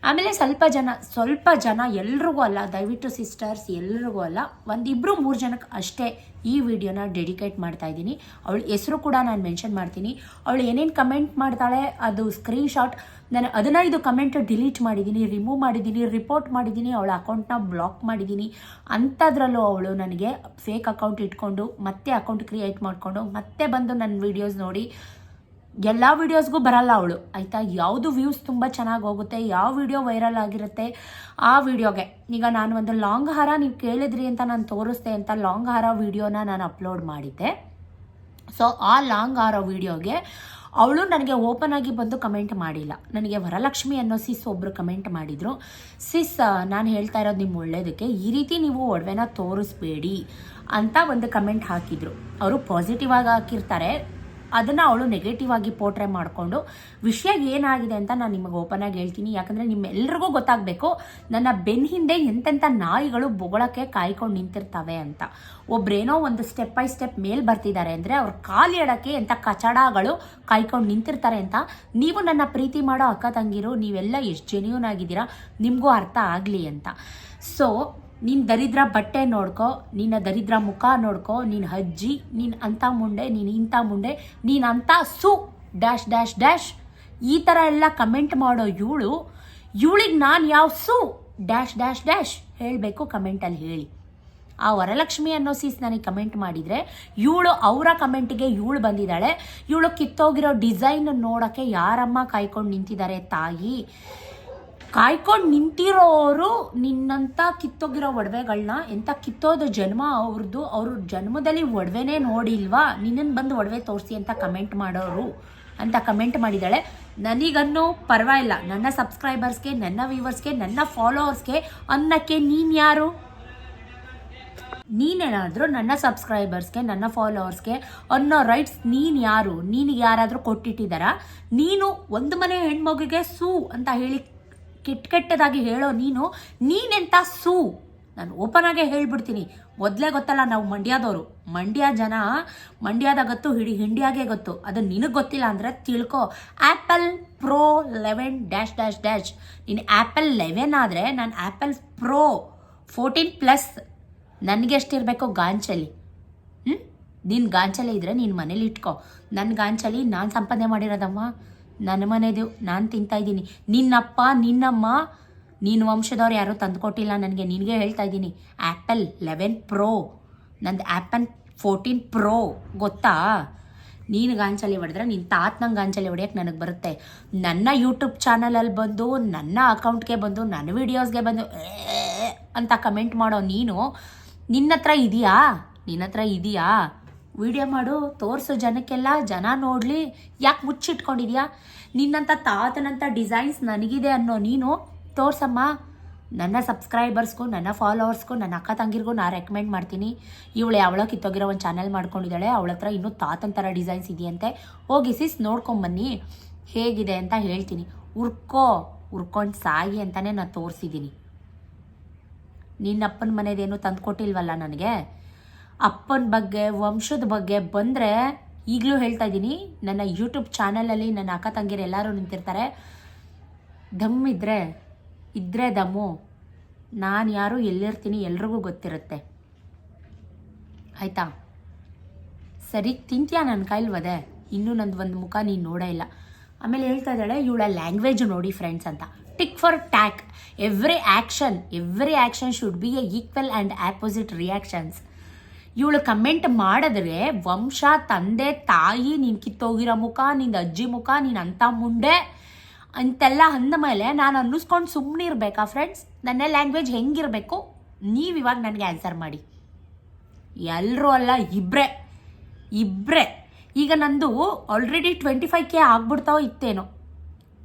[SPEAKER 1] ಆಮೇಲೆ ಸ್ವಲ್ಪ ಜನ ಸ್ವಲ್ಪ ಜನ ಎಲ್ರಿಗೂ ಅಲ್ಲ, ದಯವಿಟ್ಟು ಸಿಸ್ಟರ್ಸ್ ಎಲ್ರಿಗೂ ಅಲ್ಲ ಒಂದಿಬ್ಬರು ಮೂರು ಜನಕ್ಕೆ ಅಷ್ಟೇ ಈ ವಿಡಿಯೋನ ಡೆಡಿಕೇಟ್ ಮಾಡ್ತಾ ಇದ್ದೀನಿ. ಅವಳ ಹೆಸರು ಕೂಡ ನಾನು ಮೆನ್ಷನ್ ಮಾಡ್ತೀನಿ. ಅವಳು ಏನೇನು ಕಮೆಂಟ್ ಮಾಡ್ತಾಳೆ, ಅದು ಸ್ಕ್ರೀನ್ಶಾಟ್ ನಾನು ಹದಿನೈದು ಕಮೆಂಟ್ ಡಿಲೀಟ್ ಮಾಡಿದ್ದೀನಿ ರಿಮೂವ್ ಮಾಡಿದ್ದೀನಿ ರಿಪೋರ್ಟ್ ಮಾಡಿದ್ದೀನಿ, ಅವಳ ಅಕೌಂಟ್ನ ಬ್ಲಾಕ್ ಮಾಡಿದ್ದೀನಿ. ಅಂಥದ್ರಲ್ಲೂ ಅವಳು ನನಗೆ ಫೇಕ್ ಅಕೌಂಟ್ ಇಟ್ಕೊಂಡು, ಮತ್ತೆ ಅಕೌಂಟ್ ಕ್ರಿಯೇಟ್ ಮಾಡಿಕೊಂಡು, ಮತ್ತೆ ಬಂದು ನನ್ನ ವೀಡಿಯೋಸ್ ನೋಡಿ ಎಲ್ಲ ವೀಡಿಯೋಸ್ಗೂ ಬರಲ್ಲ ಅವಳು. ಆಯಿತಾ? ಯಾವುದು ವ್ಯೂಸ್ ತುಂಬ ಚೆನ್ನಾಗಿ ಹೋಗುತ್ತೆ, ಯಾವ ವಿಡಿಯೋ ವೈರಲ್ ಆಗಿರುತ್ತೆ, ಆ ವಿಡಿಯೋಗೆ ಈಗ ನಾನು ಒಂದು ಲಾಂಗ್ ಹಾರ ನೀವು ಕೇಳಿದ್ರಿ ಅಂತ ನಾನು ತೋರಿಸ್ದೆ ಅಂತ ಲಾಂಗ್ ಹಾರ ವಿಡಿಯೋನ ನಾನು ಅಪ್ಲೋಡ್ ಮಾಡಿದ್ದೆ. ಸೊ ಆ ಲಾಂಗ್ ಹಾರ ವಿಡಿಯೋಗೆ ಅವಳು ನನಗೆ ಓಪನ್ ಆಗಿ ಬಂದು ಕಮೆಂಟ್ ಮಾಡಿಲ್ಲ. ನನಗೆ ವರಲಕ್ಷ್ಮಿ ಅನ್ನೋ ಸಿಸ್ ಒಬ್ಬರು ಕಮೆಂಟ್ ಮಾಡಿದರು. ಸಿಸ್ ನಾನು ಹೇಳ್ತಾ ಇರೋದು ನಿಮ್ಮ ಒಳ್ಳೇದಕ್ಕೆ ಈ ರೀತಿ ನೀವು ಒಡವೆನ ತೋರಿಸ್ಬೇಡಿ ಅಂತ ಒಂದು ಕಮೆಂಟ್ ಹಾಕಿದರು. ಅವರು ಪಾಸಿಟಿವ್ ಆಗಿ ಹಾಕಿರ್ತಾರೆ. ಅದನ್ನು ಅವಳು ನೆಗೆಟಿವ್ ಆಗಿ ಪೋಟ್ರೆ ಮಾಡಿಕೊಂಡು, ವಿಷಯ ಏನಾಗಿದೆ ಅಂತ ನಾನು ನಿಮಗೆ ಓಪನ್ ಆಗಿ ಹೇಳ್ತೀನಿ. ಯಾಕಂದರೆ ನಿಮ್ಮೆಲ್ರಿಗೂ ಗೊತ್ತಾಗಬೇಕು, ನನ್ನ ಬೆನ್ನ ಹಿಂದೆ ಎಂತೆಂಥ ನಾಯಿಗಳು ಬೊಗಳಕ್ಕೆ ಕಾಯ್ಕೊಂಡು ನಿಂತಿರ್ತವೆ ಅಂತ. ಒಬ್ರೇನೋ ಒಂದು ಸ್ಟೆಪ್ ಬೈ ಸ್ಟೆಪ್ ಮೇಲ್ ಬರ್ತಿದ್ದಾರೆ ಅಂದರೆ ಅವ್ರ ಕಾಲು ಎಡಕ್ಕೆ ಎಂಥ ಕಚಡಗಳು ಕಾಯ್ಕೊಂಡು ನಿಂತಿರ್ತಾರೆ ಅಂತ. ನೀವು ನನ್ನ ಪ್ರೀತಿ ಮಾಡೋ ಅಕ್ಕ ತಂಗಿರು, ನೀವೆಲ್ಲ ಎಷ್ಟು ಜೆನ್ಯೂನ್ ಆಗಿದ್ದೀರಾ, ನಿಮಗೂ ಅರ್ಥ ಆಗಲಿ ಅಂತ. ಸೊ ನೀನು ದರಿದ್ರ ಬಟ್ಟೆ ನೋಡ್ಕೊ, ನಿನ್ನ ದರಿದ್ರ ಮುಖ ನೋಡ್ಕೊ, ನೀನು ಅಜ್ಜಿ, ನೀನು ಅಂಥ ಮುಂಡೆ, ನೀನು ಇಂಥ ಮುಂಡೆ, ನೀನು ಅಂಥ ಸು, ಡ್ಯಾಶ್ ಡ್ಯಾಶ್ ಡ್ಯಾಶ್. ಈ ಥರ ಎಲ್ಲ ಕಮೆಂಟ್ ಮಾಡೋ ಇವಳು, ಇವಳಿಗೆ ನಾನು ಯಾವ ಸು, ಡ್ಯಾಶ್ ಡ್ಯಾಶ್ ಡ್ಯಾಶ್ ಹೇಳಬೇಕು ಕಮೆಂಟಲ್ಲಿ ಹೇಳಿ. ಆ ವರಲಕ್ಷ್ಮಿ ಅನ್ನೋ ಸೀಸ್ ನನಗೆ ಕಮೆಂಟ್ ಮಾಡಿದರೆ, ಇವಳು ಅವರ ಕಮೆಂಟಿಗೆ ಇವಳು ಬಂದಿದ್ದಾಳೆ. ಇವಳು ಕಿತ್ತೋಗಿರೋ ಡಿಸೈನ್ ನೋಡೋಕ್ಕೆ ಯಾರಮ್ಮ ಕಾಯ್ಕೊಂಡು ನಿಂತಿದ್ದಾರೆ ತಾಯಿ? ಕಾಯ್ಕೊಂಡು ನಿಂತಿರೋರು ನಿನ್ನಂತ ಕಿತ್ತೋಗಿರೋ ಒಡವೆಗಳನ್ನ ಎಂಥ ಕಿತ್ತೋದು ಜನ್ಮ ಅವ್ರದ್ದು ಅವ್ರ ಜನ್ಮದಲ್ಲಿ ಒಡವೆನೇ ನೋಡಿಲ್ವಾ? ನಿನ್ನನ್ನು ಬಂದು ಒಡವೆ ತೋರಿಸಿ ಅಂತ ಕಮೆಂಟ್ ಮಾಡೋರು ಅಂತ ಕಮೆಂಟ್ ಮಾಡಿದ್ದಾಳೆ ನನಗನ್ನು ಪರವಾಗಿಲ್ಲ. ನನ್ನ ಸಬ್ಸ್ಕ್ರೈಬರ್ಸ್ಗೆ ನನ್ನ ವ್ಯೂವರ್ಸ್ಗೆ ನನ್ನ ಫಾಲೋವರ್ಸ್ಗೆ ಅನ್ನಕ್ಕೆ ನೀನು ಯಾರು? ನೀನೇನಾದರೂ ನನ್ನ ಸಬ್ಸ್ಕ್ರೈಬರ್ಸ್ಗೆ ನನ್ನ ಫಾಲೋವರ್ಸ್ಗೆ ಅನ್ನೋ ರೈಟ್ಸ್ ನೀನು ಯಾರು? ನೀನಿಗೆ ಯಾರಾದರೂ ಕೊಟ್ಟಿಟ್ಟಿದ್ದಾರಾ ನೀನು ಒಂದು ಮನೆ ಹೆಣ್ಮಗುಗೆ ಸೂ ಅಂತ ಹೇಳಿ ಕೆಟ್ಟ ಕೆಟ್ಟದಾಗಿ ಹೇಳೋ ನೀನು, ನೀನೆಂತ ಸೂ? ನಾನು ಓಪನ್ ಆಗೇ ಹೇಳ್ಬಿಡ್ತೀನಿ. ಮೊದಲೇ ಗೊತ್ತಲ್ಲ ನಾವು ಮಂಡ್ಯದವರು. ಮಂಡ್ಯ ಜನ, ಮಂಡ್ಯದ ಗೊತ್ತು ಹಿಡಿ ಹಿಂಡಿಯಾಗೆ ಗೊತ್ತು. ಅದು ನಿನಗೆ ಗೊತ್ತಿಲ್ಲ ಅಂದರೆ ತಿಳ್ಕೊ. Apple pro eleven dash dash dash ನೀನು ಆ್ಯಪಲ್ ಲೆವೆನ್ ಆದರೆ ನಾನು ಆ್ಯಪಲ್ ಪ್ರೋ ಫೋರ್ಟೀನ್ ಪ್ಲಸ್ ನನಗೆ ಎಷ್ಟಿರಬೇಕು ಗಾಂಚಲಿ. ಹ್ಞೂ ನಿನ್ನ ಗಾಂಚಲಿ ಇದ್ದರೆ ನೀನು ಮನೇಲಿ ಇಟ್ಕೊ. ನನ್ನ ಗಾಂಚಲಿ ನಾನು ಸಂಪಾದನೆ ಮಾಡಿರೋದಮ್ಮ. ನನ್ನ ಮನೆದು ನಾನು ತಿಂತಾ ಇದ್ದೀನಿ. ನಿನ್ನಪ್ಪ, ನಿನ್ನಮ್ಮ ನಿನ್ನ ವಂಶದವ್ರು ಯಾರೂ ತಂದುಕೊಟ್ಟಿಲ್ಲ ನನಗೆ. ನಿನಗೆ ಹೇಳ್ತಾ ಇದ್ದೀನಿ. Apple eleven pro. ನಂದು ಆ್ಯಪಲ್ ಫೋರ್ಟೀನ್ ಪ್ರೋ. ಗೊತ್ತಾ? ನೀನು ಗಾಂಚಲಿ ಹೊಡೆದ್ರೆ ನಿನ್ನ ತಾತನಂಗೆ ಗಾಂಚಲಿ ಹೊಡೆಯೋಕ್ಕೆ ನನಗೆ ಬರುತ್ತೆ. ನನ್ನ ಯೂಟ್ಯೂಬ್ ಚಾನಲಲ್ಲಿ ಬಂದು, ನನ್ನ ಅಕೌಂಟ್ಗೆ ಬಂದು ನನ್ನ ವೀಡಿಯೋಸ್ಗೆ ಬಂದು ಅಂತ ಕಮೆಂಟ್ ಮಾಡೋ ನೀನು ನಿನ್ನ ಹತ್ರ ಇದೆಯಾ? ನಿನ್ನ ಹತ್ರ ಇದೆಯಾ? ವಿಡಿಯೋ ಮಾಡು, ತೋರಿಸು ಜನಕ್ಕೆಲ್ಲ, ಜನ ನೋಡಲಿ, ಯಾಕೆ ಮುಚ್ಚಿಟ್ಕೊಂಡಿದ್ಯಾ? ನಿನ್ನಂಥ ತಾತನಂಥ ಡಿಸೈನ್ಸ್ ನನಗಿದೆ ಅನ್ನೋ ನೀನು, ತೋರ್ಸಮ್ಮ. ನನ್ನ ಸಬ್ಸ್ಕ್ರೈಬರ್ಸ್ಗೂ ನನ್ನ ಫಾಲೋವರ್ಸ್ಗೂ ನನ್ನ ಅಕ್ಕ ತಂಗಿರ್ಗೂ ನಾನು ರೆಕಮೆಂಡ್ ಮಾಡ್ತೀನಿ. ಇವಳು ಯಾವಳೋ ಕಿತ್ತೋಗಿರೋ ಒಂದು ಚಾನಲ್ ಮಾಡ್ಕೊಂಡಿದ್ದಾಳೆ, ಅವಳ ಹತ್ರ ಇನ್ನೂ ತಾತನ ಥರ ಡಿಸೈನ್ಸ್ ಇದೆಯಂತೆ. ಹೋಗಿ ಸಿಸ್ ನೋಡ್ಕೊಂಬನ್ನಿ ಹೇಗಿದೆ ಅಂತ ಹೇಳ್ತೀನಿ. ಉರ್ಕೋ, ಉರ್ಕೊಂಡು ಸಾಯಿ ಅಂತಲೇ ನಾನು ತೋರಿಸಿದ್ದೀನಿ. ನಿನ್ನಪ್ಪನ ಮನೇದೇನು ತಂದು ಕೊಟ್ಟಿಲ್ವಲ್ಲ ನನಗೆ? ಅಪ್ಪನ ಬಗ್ಗೆ, ವಂಶದ ಬಗ್ಗೆ ಬಂದರೆ ಈಗಲೂ ಹೇಳ್ತಾ ಇದ್ದೀನಿ. ನನ್ನ ಯೂಟ್ಯೂಬ್ ಚಾನಲಲ್ಲಿ ನನ್ನ ಅಕ್ಕ ತಂಗಿರು ಎಲ್ಲರೂ ನಿಂತಿರ್ತಾರೆ. ದಮ್ ಇದ್ದರೆ ಇದ್ದರೆ ದಮ್ಮು. ನಾನು ಯಾರು ಎಲ್ಲಿರ್ತೀನಿ ಎಲ್ರಿಗೂ ಗೊತ್ತಿರುತ್ತೆ. ಆಯಿತಾ? ಸರಿ, ತಿಂತೀಯಾ ನನ್ನ ಕೈಲಿ ವದೆ ಇನ್ನೂ ನಂದು ಒಂದು ಮುಖ ನೀನು ನೋಡೇ ಇಲ್ಲ. ಆಮೇಲೆ ಹೇಳ್ತಾ ಇದ್ದಾಳೆ, ಇವಳ ಲ್ಯಾಂಗ್ವೇಜ್ ನೋಡಿ ಫ್ರೆಂಡ್ಸ್ ಅಂತ. Tit for tat every action every action should be a equal and opposite reactions ಇವಳು ಕಮೆಂಟ್ ಮಾಡಿದ್ರೆ, ವಂಶ, ತಂದೆ, ತಾಯಿ, ನೀನು ಕಿತ್ತೋಗಿರೋ ಮುಖ ನಿಂದು ಅಜ್ಜಿ ಮುಖ, ನೀನು ಅಂಥ ಮುಂಡೆ, ಅಂತೆಲ್ಲ ಅಂದ ಮೇಲೆ ನಾನು ಅನ್ನಿಸ್ಕೊಂಡು ಸುಮ್ಮನೆ ಇರಬೇಕಾ ಫ್ರೆಂಡ್ಸ್ ನನ್ನ ಲ್ಯಾಂಗ್ವೇಜ್ ಹೆಂಗಿರಬೇಕು? ನೀವು ಇವಾಗ ನನಗೆ ಆನ್ಸರ್ ಮಾಡಿ. ಎಲ್ಲರೂ ಅಲ್ಲ ಇಬ್ಬರೇ ಇಬ್ಬರೇ ಈಗ ನಂದು ಆಲ್ರೆಡಿ ಟ್ವೆಂಟಿ ಫೈವ್ ಕೆ ಆಗ್ಬಿಡ್ತಾವೋ ಇತ್ತೇನೋ.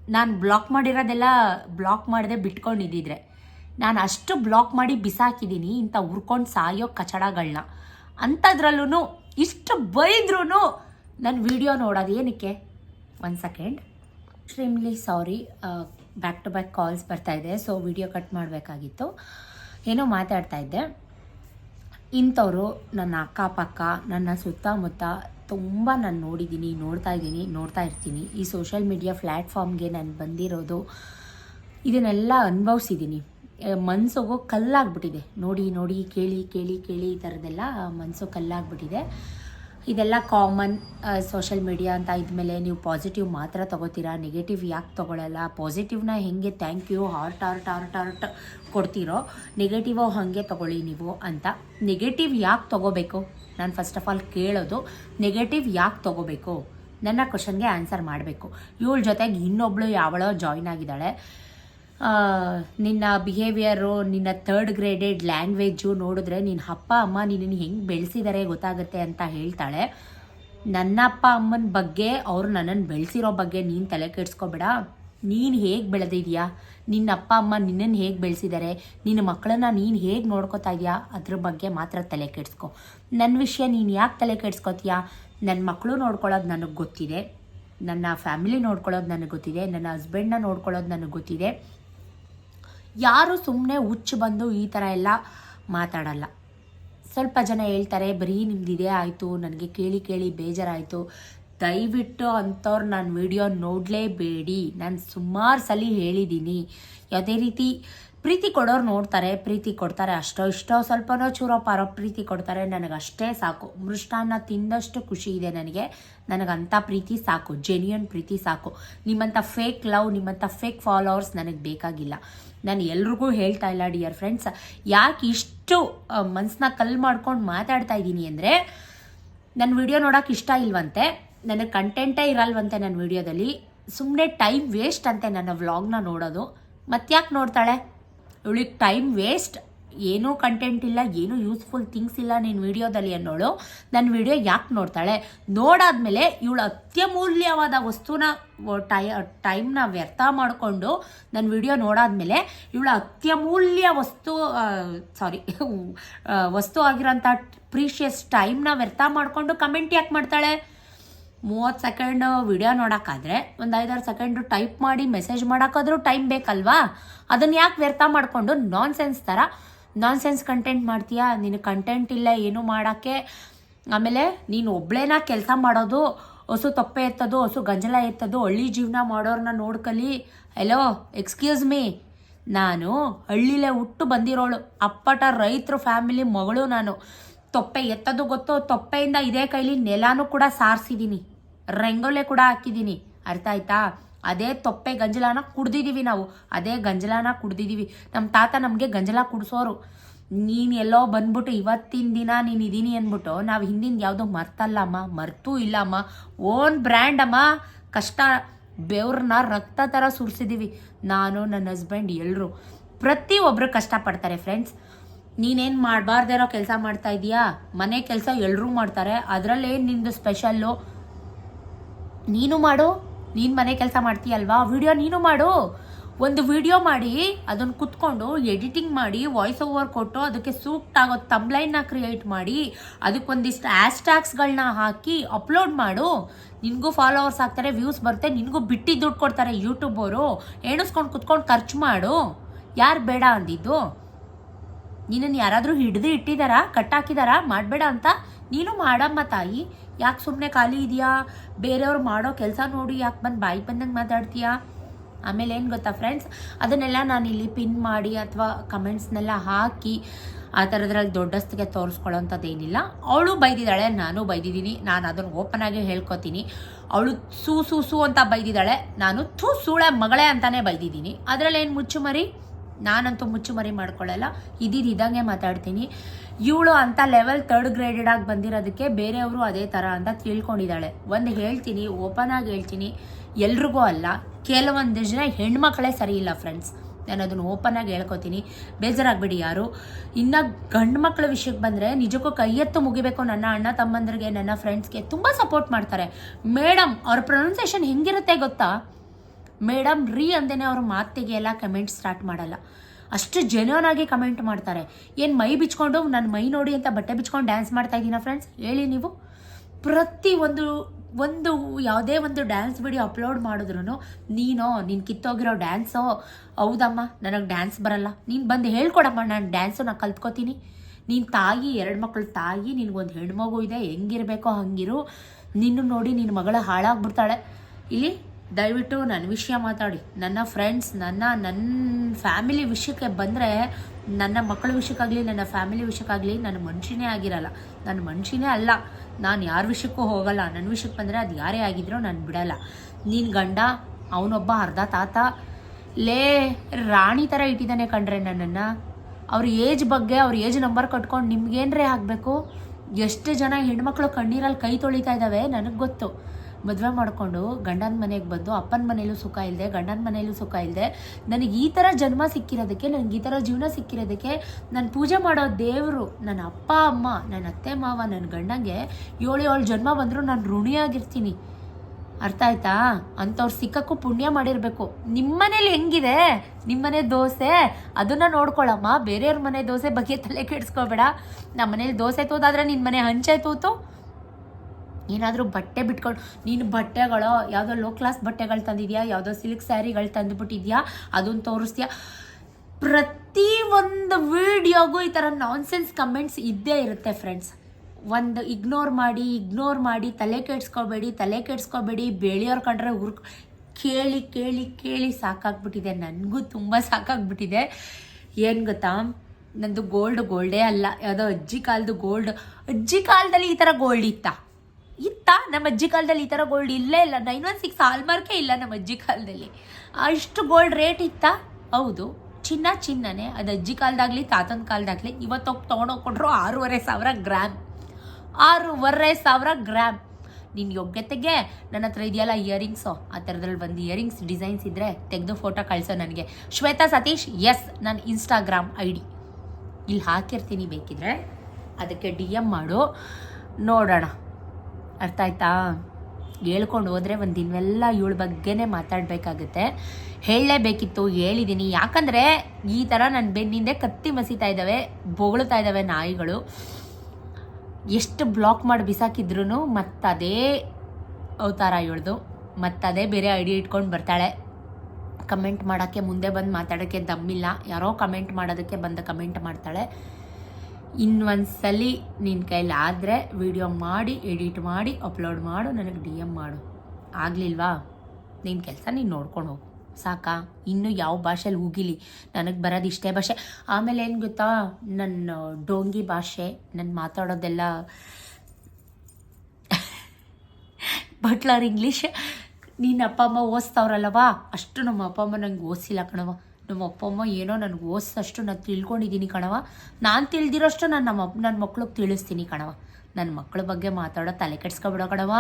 [SPEAKER 1] ನಾನು ಬ್ಲಾಕ್ ಮಾಡಿರೋದೆಲ್ಲ ಬ್ಲಾಕ್ ಮಾಡದೆ ಬಿಟ್ಕೊಂಡಿದ್ದಿದ್ರೆ. ನಾನು ಅಷ್ಟು ಬ್ಲಾಕ್ ಮಾಡಿ ಬಿಸಾಕಿದ್ದೀನಿ ಇಂಥ ಉರ್ಕೊಂಡು ಸಾಯೋ ಕಚಡಗಳನ್ನ ಅಂಥದ್ರಲ್ಲೂ ಇಷ್ಟು ಬೈದ್ರೂ ನನ್ನ ವಿಡಿಯೋ ನೋಡೋದು. ಏನಕ್ಕೆ? ಒಂದು second. Extremely sorry back to back calls ಬರ್ತಾ ಇದೆ. ಸೊ ವಿಡಿಯೋ ಕಟ್ ಮಾಡಬೇಕಾಗಿತ್ತು. ಏನೋ ಮಾತಾಡ್ತಾ ಇದ್ದೆ. ಇಂಥವರು ನನ್ನ ಅಕ್ಕಪಕ್ಕ, ನನ್ನ ಸುತ್ತಮುತ್ತ ತುಂಬ ನಾನು ನೋಡಿದ್ದೀನಿ ನೋಡ್ತಾ ಇದ್ದೀನಿ, ನೋಡ್ತಾ ಇರ್ತೀನಿ. ಈ ಸೋಷಿಯಲ್ ಮೀಡಿಯಾ ಪ್ಲ್ಯಾಟ್ಫಾರ್ಮ್ಗೆ ನಾನು ಬಂದಿರೋದು, ಇದನ್ನೆಲ್ಲ ಅನುಭವಿಸಿದ್ದೀನಿ ಮನಸ್ಸಿಗೂ ಕಲ್ಲಾಗ್ಬಿಟ್ಟಿದೆ. ನೋಡಿ ನೋಡಿ, ಕೇಳಿ ಕೇಳಿ ಕೇಳಿ ಈ ಥರದ್ದೆಲ್ಲ ಮನಸ್ಸು ಕಲ್ಲಾಗ್ಬಿಟ್ಟಿದೆ. ಇದೆಲ್ಲ ಕಾಮನ್ ಸೋಷಲ್ ಮೀಡಿಯಾ ಅಂತ ಇದ್ಮೇಲೆ ನೀವು ಪಾಸಿಟಿವ್ ಮಾತ್ರ ತೊಗೋತೀರಾ? ನೆಗೆಟಿವ್ ಯಾಕೆ ತೊಗೊಳಲ್ಲ? ಪಾಸಿಟಿವ್ನ ಹೆಂಗೆ thank you, heart heart heart heart ಕೊಡ್ತೀರೋ? Negative ಹಾಗೆ ತೊಗೊಳ್ಳಿ ನೀವು ಅಂತ. ನೆಗೆಟಿವ್ ಯಾಕೆ ತೊಗೋಬೇಕು? ನಾನು ಫಸ್ಟ್ ಆಫ್ ಆಲ್ ಕೇಳೋದು, ನೆಗೆಟಿವ್ ಯಾಕೆ ತೊಗೋಬೇಕು? ನನ್ನ ಕ್ವಶನ್ಗೆ ಆನ್ಸರ್ ಮಾಡಬೇಕು. ಇವಳ ಜೊತೆಗೆ ಇನ್ನೊಬ್ಳು ಯಾವಳೋ ಜಾಯ್ನ್ ಆಗಿದ್ದಾಳೆ. ನಿನ್ನ ಬಿಹೇವಿಯರು ನಿನ್ನ ಥರ್ಡ್ ಗ್ರೇಡೆಡ್ ಲ್ಯಾಂಗ್ವೇಜು ನೋಡಿದ್ರೆ ನಿನ್ನ ಅಪ್ಪ, ಅಮ್ಮ ನಿನ್ನನ್ನು ಹೆಂಗೆ ಬೆಳೆಸಿದ್ದಾರೆ ಗೊತ್ತಾಗುತ್ತೆ ಅಂತ ಹೇಳ್ತಾಳೆ. ನನ್ನ ಅಪ್ಪ, ಅಮ್ಮನ ಬಗ್ಗೆ ಅವ್ರು ನನ್ನನ್ನು ಬೆಳೆಸಿರೋ ಬಗ್ಗೆ ನೀನು ತಲೆ ಕೆಡಿಸ್ಕೋಬೇಡ. ನೀನು ಹೇಗೆ ಬೆಳೆದಿದ್ಯಾ? ನಿನ್ನ ಅಪ್ಪ, ಅಮ್ಮ ನಿನ್ನನ್ನು ಹೇಗೆ ಬೆಳೆಸಿದ್ದಾರೆ ನಿನ್ನ ಮಕ್ಕಳನ್ನ ನೀನು ಹೇಗೆ ನೋಡ್ಕೋತಾ ಇದೆಯಾ? ಅದ್ರ ಬಗ್ಗೆ ಮಾತ್ರ ತಲೆ ಕೆಡಿಸ್ಕೊ. ನನ್ನ ವಿಷಯ ನೀನು ಯಾಕೆ ತಲೆ ಕೆಡಿಸ್ಕೊತೀಯಾ? ನನ್ನ ಮಕ್ಕಳು ನೋಡ್ಕೊಳ್ಳೋದು ನನಗೆ ಗೊತ್ತಿದೆ. ನನ್ನ ಫ್ಯಾಮಿಲಿ ನೋಡ್ಕೊಳ್ಳೋದು ನನಗೆ ಗೊತ್ತಿದೆ. ನನ್ನ ಹಸ್ಬೆಂಡ್ನ ನೋಡ್ಕೊಳ್ಳೋದು ನನಗೆ ಗೊತ್ತಿದೆ. ಯಾರು ಸುಮ್ಮನೆ ಹುಚ್ಚು ಬಂದು ಈ ಥರ ಎಲ್ಲ ಮಾತಾಡಲ್ಲ. ಸ್ವಲ್ಪ ಜನ ಹೇಳ್ತಾರೆ, ಬರೀ ನಿಮ್ದು ಇದೇ ಆಯಿತು, ನನಗೆ ಕೇಳಿ ಕೇಳಿ ಬೇಜಾರಾಯಿತು. ದಯವಿಟ್ಟು ಅಂಥವ್ರು ನಾನು ವಿಡಿಯೋ ನೋಡಲೇಬೇಡಿ. ನಾನು ಸುಮಾರು ಸಲ ಹೇಳಿದ್ದೀನಿ ಯಾವುದೇ ರೀತಿ ಪ್ರೀತಿ ಕೊಡೋರು ನೋಡ್ತಾರೆ, ಪ್ರೀತಿ ಕೊಡ್ತಾರೆ. ಅಷ್ಟೋ ಇಷ್ಟೋ ಸ್ವಲ್ಪನೋ ಚೂರೋ ಪಾರೋ ಪ್ರೀತಿ ಕೊಡ್ತಾರೆ. ನನಗೆ ಅಷ್ಟೇ ಸಾಕು. ಮೃಷ್ಟಾನ್ನ ತಿಂದಷ್ಟು ಖುಷಿ ಇದೆ ನನಗೆ. ನನಗಂಥ ಪ್ರೀತಿ ಸಾಕು. ಜೆನ್ಯೂನ್ ಪ್ರೀತಿ ಸಾಕು. ನಿಮ್ಮಂಥ ಫೇಕ್ ಲವ್ ನಿಮ್ಮಂಥ ಫೇಕ್ ಫಾಲೋವರ್ಸ್ ನನಗೆ ಬೇಕಾಗಿಲ್ಲ. ನಾನು ಎಲ್ರಿಗೂ ಹೇಳ್ತಾ ಇಲ್ಲ ಡಿಯರ್ ಫ್ರೆಂಡ್ಸ್ ಯಾಕೆ ಇಷ್ಟು ಮನ್ಸನ್ನ ಕಲ್ ಮಾಡ್ಕೊಂಡು ಮಾತಾಡ್ತಾ ಇದ್ದೀನಿ ಅಂದರೆ ನನ್ನ ವಿಡಿಯೋ ನೋಡೋಕೆ ಇಷ್ಟ ಇಲ್ವಂತೆ, ನನಗೆ ಕಂಟೆಂಟೇ ಇರಲ್ವಂತೆ ನನ್ನ ವಿಡಿಯೋದಲ್ಲಿ ಸುಮ್ಮನೆ ಟೈಮ್ ವೇಸ್ಟ್ ಅಂತೆ ನನ್ನ ವ್ಲಾಗ್ನ ನೋಡೋದು. ಮತ್ತ್ಯಾಕೆ ನೋಡ್ತಾಳೆ? ಇವಳಿಗೆ ಟೈಮ್ ವೇಸ್ಟ್ ಏನೂ ಕಂಟೆಂಟ್ ಇಲ್ಲ, ಏನೂ ಯೂಸ್ಫುಲ್ ಥಿಂಗ್ಸ್ ಇಲ್ಲ ನೀನು ವಿಡಿಯೋದಲ್ಲಿ ಅನ್ನೋಳು ನನ್ನ ವಿಡಿಯೋ ಯಾಕೆ ನೋಡ್ತಾಳೆ? ನೋಡಾದ್ಮೇಲೆ ಇವಳು ಅತ್ಯಮೂಲ್ಯವಾದ ವಸ್ತುನ ಟೈ ಟೈಮ್ನ ವ್ಯರ್ಥ ಮಾಡಿಕೊಂಡು ನನ್ನ ವಿಡಿಯೋ ನೋಡಾದ್ಮೇಲೆ ಇವಳ ಅತ್ಯಮೂಲ್ಯ ವಸ್ತು ಸಾರಿ ವಸ್ತು ಆಗಿರೋಂಥ ಪ್ರೀಶಿಯಸ್ ಟೈಮ್ನ ವ್ಯರ್ಥ ಮಾಡಿಕೊಂಡು ಕಮೆಂಟ್ ಯಾಕೆ ಮಾಡ್ತಾಳೆ? ಮೂವತ್ತು ಸೆಕೆಂಡ್ ವಿಡಿಯೋ ನೋಡೋಕ್ಕಾದ್ರೆ, ಒಂದು ಐದಾರು ಸೆಕೆಂಡು ಟೈಪ್ ಮಾಡಿ ಮೆಸೇಜ್ ಮಾಡೋಕ್ಕಾದ್ರೂ ಟೈಮ್ ಬೇಕಲ್ವಾ? ಅದನ್ನು ಯಾಕೆ ವ್ಯರ್ಥ ಮಾಡಿಕೊಂಡು ನಾನ್ ಸೆನ್ಸ್ ಥರ ನಾನ್ ಸೆನ್ಸ್ ಕಂಟೆಂಟ್ ಮಾಡ್ತೀಯಾ? ನಿನ್ನ ಕಂಟೆಂಟ್ ಇಲ್ಲ, ಏನು ಮಾಡೋಕ್ಕೆ? ಆಮೇಲೆ ನೀನು ಒಬ್ಳೇನ ಕೆಲಸ ಮಾಡೋದು, ಹಸು ತೊಪ್ಪೆ ಎತ್ತದು, ಹಸು ಗಂಜಲ ಎತ್ತದು, ಹಳ್ಳಿ ಜೀವನ ಮಾಡೋರನ್ನ ನೋಡ್ಕಲಿ. ಹೆಲೋ ಎಕ್ಸ್ಕ್ಯೂಸ್ ಮೀ ನಾನು ಹಳ್ಳಿಲೇ ಹುಟ್ಟು ಬಂದಿರೋಳು. ಅಪ್ಪಟ ರೈತರು ಫ್ಯಾಮಿಲಿ ಮಗಳು ನಾನು. ತೊಪ್ಪೆ ಎತ್ತದು ಗೊತ್ತು? ತೊಪ್ಪೆಯಿಂದ ಇದೇ ಕೈಲಿ ನೆಲಾನು ಕೂಡ ಸಾರಿಸಿದ್ದೀನಿ ರಂಗೋಲೆ ಕೂಡ ಹಾಕಿದ್ದೀನಿ ಅರ್ಥ ಆಯ್ತಾ? ಅದೇ ತೊಪ್ಪೆ ಗಂಜಲಾನ ಕುಡ್ದಿದೀವಿ ನಾವು. ಅದೇ ಗಂಜಲಾನ ಕುಡ್ದಿದೀವಿ. ನಮ್ಮ ತಾತ ನಮಗೆ ಗಂಜಲ ಕುಡಿಸೋರು. ನೀನು ಎಲ್ಲೋ ಬಂದ್ಬಿಟ್ಟು ಇವತ್ತಿನ ದಿನ ನೀನು ಇದೀನಿ ಅಂದ್ಬಿಟ್ಟು ನಾವು ಹಿಂದಿನ ಯಾವುದೋ ಮರ್ತಲ್ಲಮ್ಮ. ಮರ್ತೂ ಇಲ್ಲಮ್ಮ. ಓನ್ ಬ್ರ್ಯಾಂಡ್ ಅಮ್ಮ. ಕಷ್ಟ. ಬೆವ್ರನ್ನ ರಕ್ತ ಥರ ಸುರಿಸಿದ್ದೀವಿ ನಾನು ನನ್ನ ಹಸ್ಬೆಂಡ್ ಎಲ್ಲರೂ ಪ್ರತಿಯೊಬ್ಬರು ಕಷ್ಟಪಡ್ತಾರೆ ಫ್ರೆಂಡ್ಸ್ ನೀನೇನು ಮಾಡಬಾರ್ದೇ ಇರೋ ಕೆಲಸ ಮಾಡ್ತಾ ಇದೀಯಾ? ಮನೆ ಕೆಲಸ ಎಲ್ಲರೂ ಮಾಡ್ತಾರೆ. ಅದರಲ್ಲೇನು ನಿಂದು ಸ್ಪೆಷಲ್ಲು ನೀನು ಮಾಡು. ನೀನು ಮನೆ ಕೆಲಸ ಮಾಡ್ತೀಯಲ್ವಾ ವಿಡಿಯೋ ನೀನು ಮಾಡು. ಒಂದು ವಿಡಿಯೋ ಮಾಡಿ ಅದನ್ನು ಕುತ್ಕೊಂಡು ಎಡಿಟಿಂಗ್ ಮಾಡಿ ವಾಯ್ಸ್ ಓವರ್ ಕೊಟ್ಟು ಅದಕ್ಕೆ ಸೂಕ್ಟ್ ಆಗೋ ತಮ್ಲೈನ್ನ ಕ್ರಿಯೇಟ್ ಮಾಡಿ, ಅದಕ್ಕೊಂದಿಷ್ಟು ಟ್ಯಾಗ್ಸ್ಗಳನ್ನ ಹಾಕಿ ಅಪ್ಲೋಡ್ ಮಾಡು. ನಿನಗೂ ಫಾಲೋವರ್ಸ್ ಆಗ್ತಾರೆ ವ್ಯೂಸ್ ಬರುತ್ತೆ, ನಿನಗೂ ಬಿಟ್ಟು ದುಡ್ಡು ಕೊಡ್ತಾರೆ ಯೂಟ್ಯೂಬ್ ಅವರು. ಎಣಿಸ್ಕೊಂಡು ಕುತ್ಕೊಂಡು ಖರ್ಚು ಮಾಡು. ಯಾರು ಬೇಡ ಅಂದಿದ್ದು? ನಿನ್ನನ್ನು ಯಾರಾದರೂ ಹಿಡಿದು ಇಟ್ಟಿದ್ದಾರಾ ಕಟ್ಟಾಕಿದಾರಾ? ಮಾಡಬೇಡ ಅಂತ ನೀನು ಮಾಡಮ್ಮ ತಾಯಿ. ಯಾಕೆ ಸುಮ್ಮನೆ ಖಾಲಿ ಇದೆಯಾ? ಬೇರೆಯವ್ರು ಮಾಡೋ ಕೆಲಸ ನೋಡಿ ಯಾಕೆ ಬಂದು ಬಾಯಿ ಬಂದಂಗೆ ಮಾತಾಡ್ತೀಯಾ? ಆಮೇಲೆ ಏನು ಗೊತ್ತಾ ಫ್ರೆಂಡ್ಸ್ ಅದನ್ನೆಲ್ಲ ನಾನು ಇಲ್ಲಿ ಪಿನ್ ಮಾಡಿ ಅಥವಾ ಕಮೆಂಟ್ಸ್ನೆಲ್ಲ ಹಾಕಿ ಆ ಥರದ್ರಲ್ಲಿ ದೊಡ್ಡಸ್ತಿಗೆ ತೋರಿಸ್ಕೊಳ್ಳೋಂಥದ್ದೇನಿಲ್ಲ. ಅವಳು ಬೈದಿದ್ದಾಳೆ, ನಾನು ಬೈದಿದ್ದೀನಿ. ನಾನು ಅದನ್ನು ಓಪನ್ ಆಗಿ ಹೇಳ್ಕೊತೀನಿ. ಅವಳು ಸೂ ಸೂ ಸೂ ಅಂತ ಬೈದಿದ್ದಾಳೆ, ನಾನು ಥೂ ಸೂಳೆ ಮಗಳೇ ಅಂತಲೇ ಬೈದಿದ್ದೀನಿ. ಅದರಲ್ಲೇನು ಮುಚ್ಚು ಮುಚ್ಚುಮರಿ ನಾನಂತೂ ಮುಚ್ಚುಮರಿ ಮಾಡ್ಕೊಳ್ಳಲ್ಲ ಇದ್ದಿದ್ದು ಇದ್ದಂಗೆ ಮಾತಾಡ್ತೀನಿ. ಇವಳು ಅಂತ ಲೆವೆಲ್ ತರ್ಡ್ ಗ್ರೇಡೆಡ್ ಆಗಿ ಬಂದಿರೋದಕ್ಕೆ ಬೇರೆಯವರು ಅದೇ ಥರ ಅಂತ ತಿಳ್ಕೊಂಡಿದ್ದಾಳೆ. ಒಂದು ಹೇಳ್ತೀನಿ ಓಪನ್ ಆಗಿ ಹೇಳ್ತೀನಿ, ಎಲ್ರಿಗೂ ಅಲ್ಲ ಕೆಲವೊಂದು ಜನ ಹೆಣ್ಮಕ್ಳೇ ಸರಿ ಇಲ್ಲ ಫ್ರೆಂಡ್ಸ್ ನಾನು ಅದನ್ನು ಓಪನ್ ಆಗಿ ಹೇಳ್ಕೊತೀನಿ. ಬೇಜಾರಾಗ್ಬೇಡಿ ಯಾರು. ಇನ್ನು ಗಂಡು ಮಕ್ಕಳ ವಿಷಯಕ್ಕೆ ಬಂದರೆ ನಿಜಕ್ಕೂ ಕೈ ಎತ್ತು ಮುಗಿಬೇಕು ನನ್ನ ಅಣ್ಣ ತಮ್ಮಂದ್ರಿಗೆ, ನನ್ನ ಫ್ರೆಂಡ್ಸ್ಗೆ ತುಂಬ ಸಪೋರ್ಟ್ ಮಾಡ್ತಾರೆ. ಮೇಡಮ್ ಅವ್ರ ಪ್ರೊನೌನ್ಸೇಷನ್ ಹೆಂಗಿರುತ್ತೆ ಗೊತ್ತಾ? ಮೇಡಮ್ ರೀ ಅಂದೇನೆ ಅವ್ರ ಎಲ್ಲ ಕಮೆಂಟ್ ಸ್ಟಾರ್ಟ್ ಮಾಡಲ್ಲ. ಅಷ್ಟು ಜೆನ್ಯೂನ್ ಆಗಿ ಕಮೆಂಟ್ ಮಾಡ್ತಾರೆ. ಏನು ಮೈ ಬಿಚ್ಕೊಂಡು ನನ್ನ ಮೈ ನೋಡಿ ಅಂತ ಬಟ್ಟೆ ಬಿಚ್ಕೊಂಡು ಡ್ಯಾನ್ಸ್ ಮಾಡ್ತಾ ಇದ್ದೀನ ಫ್ರೆಂಡ್ಸ್ ಹೇಳಿ ನೀವು. ಪ್ರತಿ ಒಂದು ಒಂದು ಯಾವುದೇ ಒಂದು ಡ್ಯಾನ್ಸ್ ವಿಡಿಯೋ ಅಪ್ಲೋಡ್ ಮಾಡಿದ್ರು ನೀನೋ, ನೀನು ಕಿತ್ತೋಗಿರೋ ಡ್ಯಾನ್ಸೋ ಹೌದಮ್ಮ, ನನಗೆ ಡ್ಯಾನ್ಸ್ ಬರಲ್ಲ. ನೀನು ಬಂದು ಹೇಳ್ಕೊಡಮ್ಮ, ನಾನು ಡ್ಯಾನ್ಸು ನಾನು ಕಲ್ತ್ಕೋತೀನಿ. ನೀನು ತಾಯಿ, ಎರಡು ಮಕ್ಕಳು ತಾಯಿ ನಿನಗೊಂದು ಹೆಣ್ಮಗು ಇದೆ, ಹೆಂಗಿರಬೇಕೋ ಹಂಗಿರು. ನಿನ್ನ ನೋಡಿ ನಿನ್ನ ಮಗಳ ಹಾಳಾಗ್ಬಿಡ್ತಾಳೆ. ಇಲ್ಲಿ ದಯವಿಟ್ಟು ನನ್ನ ವಿಷಯ ಮಾತಾಡಿ. ನನ್ನ ಫ್ರೆಂಡ್ಸ್ ನನ್ನ ನನ್ನ ಫ್ಯಾಮಿಲಿ ವಿಷಯಕ್ಕೆ ಬಂದರೆ ನನ್ನ ಮಕ್ಕಳ ವಿಷಯಕ್ಕಾಗಲಿ, ನನ್ನ ಫ್ಯಾಮಿಲಿ ವಿಷಯಕ್ಕಾಗಲಿ ನನ್ನ ಮನುಷ್ಯನೇ ಆಗಿರಲ್ಲ. ನನ್ನ ಮನುಷ್ಯನೇ ಅಲ್ಲ. ನಾನು ಯಾರ ವಿಷಯಕ್ಕೂ ಹೋಗಲ್ಲ. ನನ್ನ ವಿಷಯಕ್ಕೆ ಬಂದರೆ ಅದು ಯಾರೇ ಆಗಿದ್ರೂ ನಾನು ಬಿಡಲ್ಲ. ನೀನು ಗಂಡ, ಅವನೊಬ್ಬ ಅರ್ಧ ತಾತ. ಲೇ, ರಾಣಿ ಥರ ಇಟ್ಟಿದ್ದಾನೆ ಕಂಡ್ರೆ ನನ್ನನ್ನು. ಅವ್ರ ಏಜ್ ಬಗ್ಗೆ, ಅವ್ರ ಏಜ್ ನಂಬರ್ ಕಟ್ಕೊಂಡು ನಿಮ್ಗೇನ್ರೇ ಆಗಬೇಕು? ಎಷ್ಟು ಜನ ಹೆಣ್ಮಕ್ಳು ಕಣ್ಣೀರಲ್ಲಿ ಕೈ ತೊಳಿತಾ ಇದ್ದಾವೆ ನನಗೆ ಗೊತ್ತು. ಮದುವೆ ಮಾಡಿಕೊಂಡು ಗಂಡನ ಮನೆಗೆ ಬಂದು ಅಪ್ಪನ ಮನೇಲೂ ಸುಖ ಇಲ್ಲದೆ ಗಂಡನ ಮನೇಲೂ ಸುಖ ಇಲ್ಲದೆ ನನಗೆ ಈ ಥರ ಜನ್ಮ ಸಿಕ್ಕಿರೋದಕ್ಕೆ ನನಗೆ ಈ ಥರ ಜೀವನ ಸಿಕ್ಕಿರೋದಕ್ಕೆ ನಾನು ಪೂಜೆ ಮಾಡೋ ದೇವರು ನನ್ನ ಅಪ್ಪ, ಅಮ್ಮ ನನ್ನ ಅತ್ತೆ, ಮಾವ ನನ್ನ ಗಂಡಂಗೆ ಏಳು ಏಳು ಜನ್ಮ ಬಂದರೂ ನಾನು ಋಣಿಯಾಗಿರ್ತೀನಿ. ಅರ್ಥ ಆಯ್ತಾ? ಅಂಥವ್ರು ಸಿಕ್ಕಕ್ಕೂ ಪುಣ್ಯ ಮಾಡಿರಬೇಕು. ನಿಮ್ಮನೇಲಿ ಹೆಂಗಿದೆ? ನಿಮ್ಮನೆ ದೋಸೆ? ಅದನ್ನು ನೋಡ್ಕೊಳ್ಳಮ್ಮ ಬೇರೆಯವ್ರ ಮನೆ ದೋಸೆ ಬಗ್ಗೆ ತಲೆ ಕೆಡಿಸ್ಕೋಬೇಡ. ನಮ್ಮ ಮನೇಲಿ ದೋಸೆ ತೋದಾದ್ರೆ ನಿನ್ನ ಮನೆ ಹಂಚೆ ತೂತು. ಏನಾದರೂ ಬಟ್ಟೆ ಬಿಟ್ಕೊಂಡು ನೀನು ಬಟ್ಟೆಗಳು ಯಾವುದೋ ಲೋ ಕ್ಲಾಸ್ ಬಟ್ಟೆಗಳು ತಂದಿದ್ಯಾ? ಯಾವುದೋ ಸಿಲ್ಕ್ ಸ್ಯಾರಿಗಳು ತಂದುಬಿಟ್ಟಿದ್ಯಾ? ಅದನ್ನು ತೋರಿಸ್ತೀಯಾ? ಪ್ರತಿ ಒಂದು ವಿಡಿಯೋಗೂ ಈ ಥರ ನಾನ್ಸೆನ್ಸ್ ಕಮೆಂಟ್ಸ್ ಇದ್ದೇ ಇರುತ್ತೆ ಫ್ರೆಂಡ್ಸ್ ಒಂದು ಇಗ್ನೋರ್ ಮಾಡಿ ಇಗ್ನೋರ್ ಮಾಡಿ, ತಲೆ ಕೆಡಿಸ್ಕೋಬೇಡಿ, ತಲೆ ಕೆಡ್ಸ್ಕೊಬೇಡಿ, ಬೆಳೆಯೋರು ಕಂಡ್ರೆ ಉರ್ ಕೇಳಿ ಕೇಳಿ ಕೇಳಿ ಸಾಕಾಗ್ಬಿಟ್ಟಿದೆ. ನನಗೂ ತುಂಬ ಸಾಕಾಗ್ಬಿಟ್ಟಿದೆ. ಏನು ಗೊತ್ತಾ? ನಂದು ಗೋಲ್ಡ್ ಗೋಲ್ಡೇ ಅಲ್ಲ. ಯಾವುದೋ ಅಜ್ಜಿ ಕಾಲದ ಗೋಲ್ಡ್ ಅಜ್ಜಿ ಕಾಲದಲ್ಲಿ ಈ ಥರ ಗೋಲ್ಡ್ ಇತ್ತಾ? ಇತ್ತ? ನಮ್ಮ ಅಜ್ಜಿ ಕಾಲದಲ್ಲಿ ಈ ಥರ ಗೋಲ್ಡ್ ಇಲ್ಲೇ ಇಲ್ಲ. ನೈನ್ ಒನ್ ಸಿಕ್ಸ್ ಹಾಲ್ಮಾರ್ಕೇ ಇಲ್ಲ ನಮ್ಮ ಅಜ್ಜಿ ಕಾಲದಲ್ಲಿ. ಅಷ್ಟು ಗೋಲ್ಡ್ ರೇಟ್ ಇತ್ತ? ಹೌದು. ಚಿನ್ನ ಚಿನ್ನನೇ. ಅದು ಅಜ್ಜಿ ಕಾಲದಾಗಲಿ, ತಾತನ ಕಾಲದಾಗಲಿ ಇವತ್ತೊಬ್ಬ ತೊಗೊಂಡೋಗಿ ಕೊಟ್ಟರು ಆರೂವರೆ ಸಾವಿರ ಗ್ರಾಮ್. ಆರೂವರೆ ಸಾವಿರ ಗ್ರಾಮ್. ನಿನ್ನ ಯೋಗ್ಯತೆಗೆ ನನ್ನ ಹತ್ರ ಇದೆಯಲ್ಲ ಇಯರಿಂಗ್ಸು ಆ ಥರದ್ರಲ್ಲಿ ಬಂದು ಇಯರಿಂಗ್ಸ್ ಡಿಸೈನ್ಸ್ ಇದ್ದರೆ ತೆಗೆದು ಫೋಟೋ ಕಳಿಸೋ ನನಗೆ. ಶ್ವೇತಾ ಸತೀಶ್ ಎಸ್ ನನ್ನ ಇನ್ಸ್ಟಾಗ್ರಾಮ್ ಐ ಡಿ ಇಲ್ಲಿ ಹಾಕಿರ್ತೀನಿ ಬೇಕಿದ್ರೆ. ಅದಕ್ಕೆ ಡಿ ಎಂ ಮಾಡು. ನೋಡೋಣ. ಅರ್ಥ ಆಯ್ತಾ? ಹೇಳ್ಕೊಂಡು ಹೋದರೆ ಒಂದು ದಿನವೆಲ್ಲ ಇವಳ ಬಗ್ಗೆನೇ ಮಾತಾಡಬೇಕಾಗುತ್ತೆ. ಹೇಳಲೇಬೇಕಿತ್ತು ಹೇಳಿದ್ದೀನಿ ಯಾಕಂದರೆ ಈ ಥರ ನನ್ನ ಬೆನ್ನಿಂದೆ ಕತ್ತಿ ಮಸೀತಾ ಇದ್ದಾವೆ ಬೊಗಳ್ತಾ ಇದ್ದಾವೆ ನಾಯಿಗಳು. ಎಷ್ಟು ಬ್ಲಾಕ್ ಮಾಡಿ ಬಿಸಾಕಿದ್ರು ಮತ್ತದೇ ಅವತಾರ ಇವಳ್ದು. ಮತ್ತದೇ ಬೇರೆ ಐಡಿಯಾ ಇಟ್ಕೊಂಡು ಬರ್ತಾಳೆ. ಕಮೆಂಟ್ ಮಾಡೋಕ್ಕೆ, ಮುಂದೆ ಬಂದು ಮಾತಾಡೋಕ್ಕೆ ದಮ್ಮಿಲ್ಲ. ಯಾರೋ ಕಮೆಂಟ್ ಮಾಡೋದಕ್ಕೆ ಬಂದು ಕಮೆಂಟ್ ಮಾಡ್ತಾಳೆ. ಇನ್ನೊಂದ್ಸಲಿ ನಿನ್ನ ಕೈಲಿ ಆದರೆ ವಿಡಿಯೋ ಮಾಡಿ, ಎಡಿಟ್ ಮಾಡಿ, ಅಪ್ಲೋಡ್ ಮಾಡು, ನನಗೆ ಡಿ ಎಂ ಮಾಡು. ಆಗಲಿಲ್ವಾ? ನಿನ್ನ ಕೆಲಸ ನೀನು ನೋಡ್ಕೊಂಡು ಹೋಗು. ಸಾಕಾ? ಇನ್ನು ಯಾವ ಭಾಷೆಲಿ ಉಗಿಲಿ? ನನಗೆ ಬರೋದು ಇಷ್ಟೇ ಭಾಷೆ. ಆಮೇಲೆ ಏನು ಗೊತ್ತಾ? ನನ್ನ ಡೋಂಗಿ ಭಾಷೆ, ನಾನು ಮಾತಾಡೋದೆಲ್ಲ ಬಟ್ಲರ್ ಇಂಗ್ಲೀಷ್ ನಿನ್ನ ಅಪ್ಪ ಅಮ್ಮ ಓದಿಸ್ತವ್ರಲ್ಲವಾ? ಅಷ್ಟು ನಮ್ಮ ಅಪ್ಪ ಅಮ್ಮ ನಂಗೆ ಓದಿಸಿಲ್ಲ ಕಣವ ನಮ್ಮ ಅಪ್ಪ ಅಮ್ಮ ಏನೋ ನನಗೆ ಓದಿಸಷ್ಟು ನಾನು ತಿಳ್ಕೊಂಡಿದ್ದೀನಿ ಕಣವ ನಾನು ತಿಳಿದಿರೋಷ್ಟು ನಾನು ನಮ್ಮ ಅಪ್ಪ ನನ್ನ ಮಕ್ಳಿಗೆ ತಿಳಿಸ್ತೀನಿ ಕಣವ ನನ್ನ ಮಕ್ಕಳ ಬಗ್ಗೆ ಮಾತಾಡೋ ತಲೆ ಕೆಡ್ಸ್ಕೊಬಿಡೋ ಕಣವ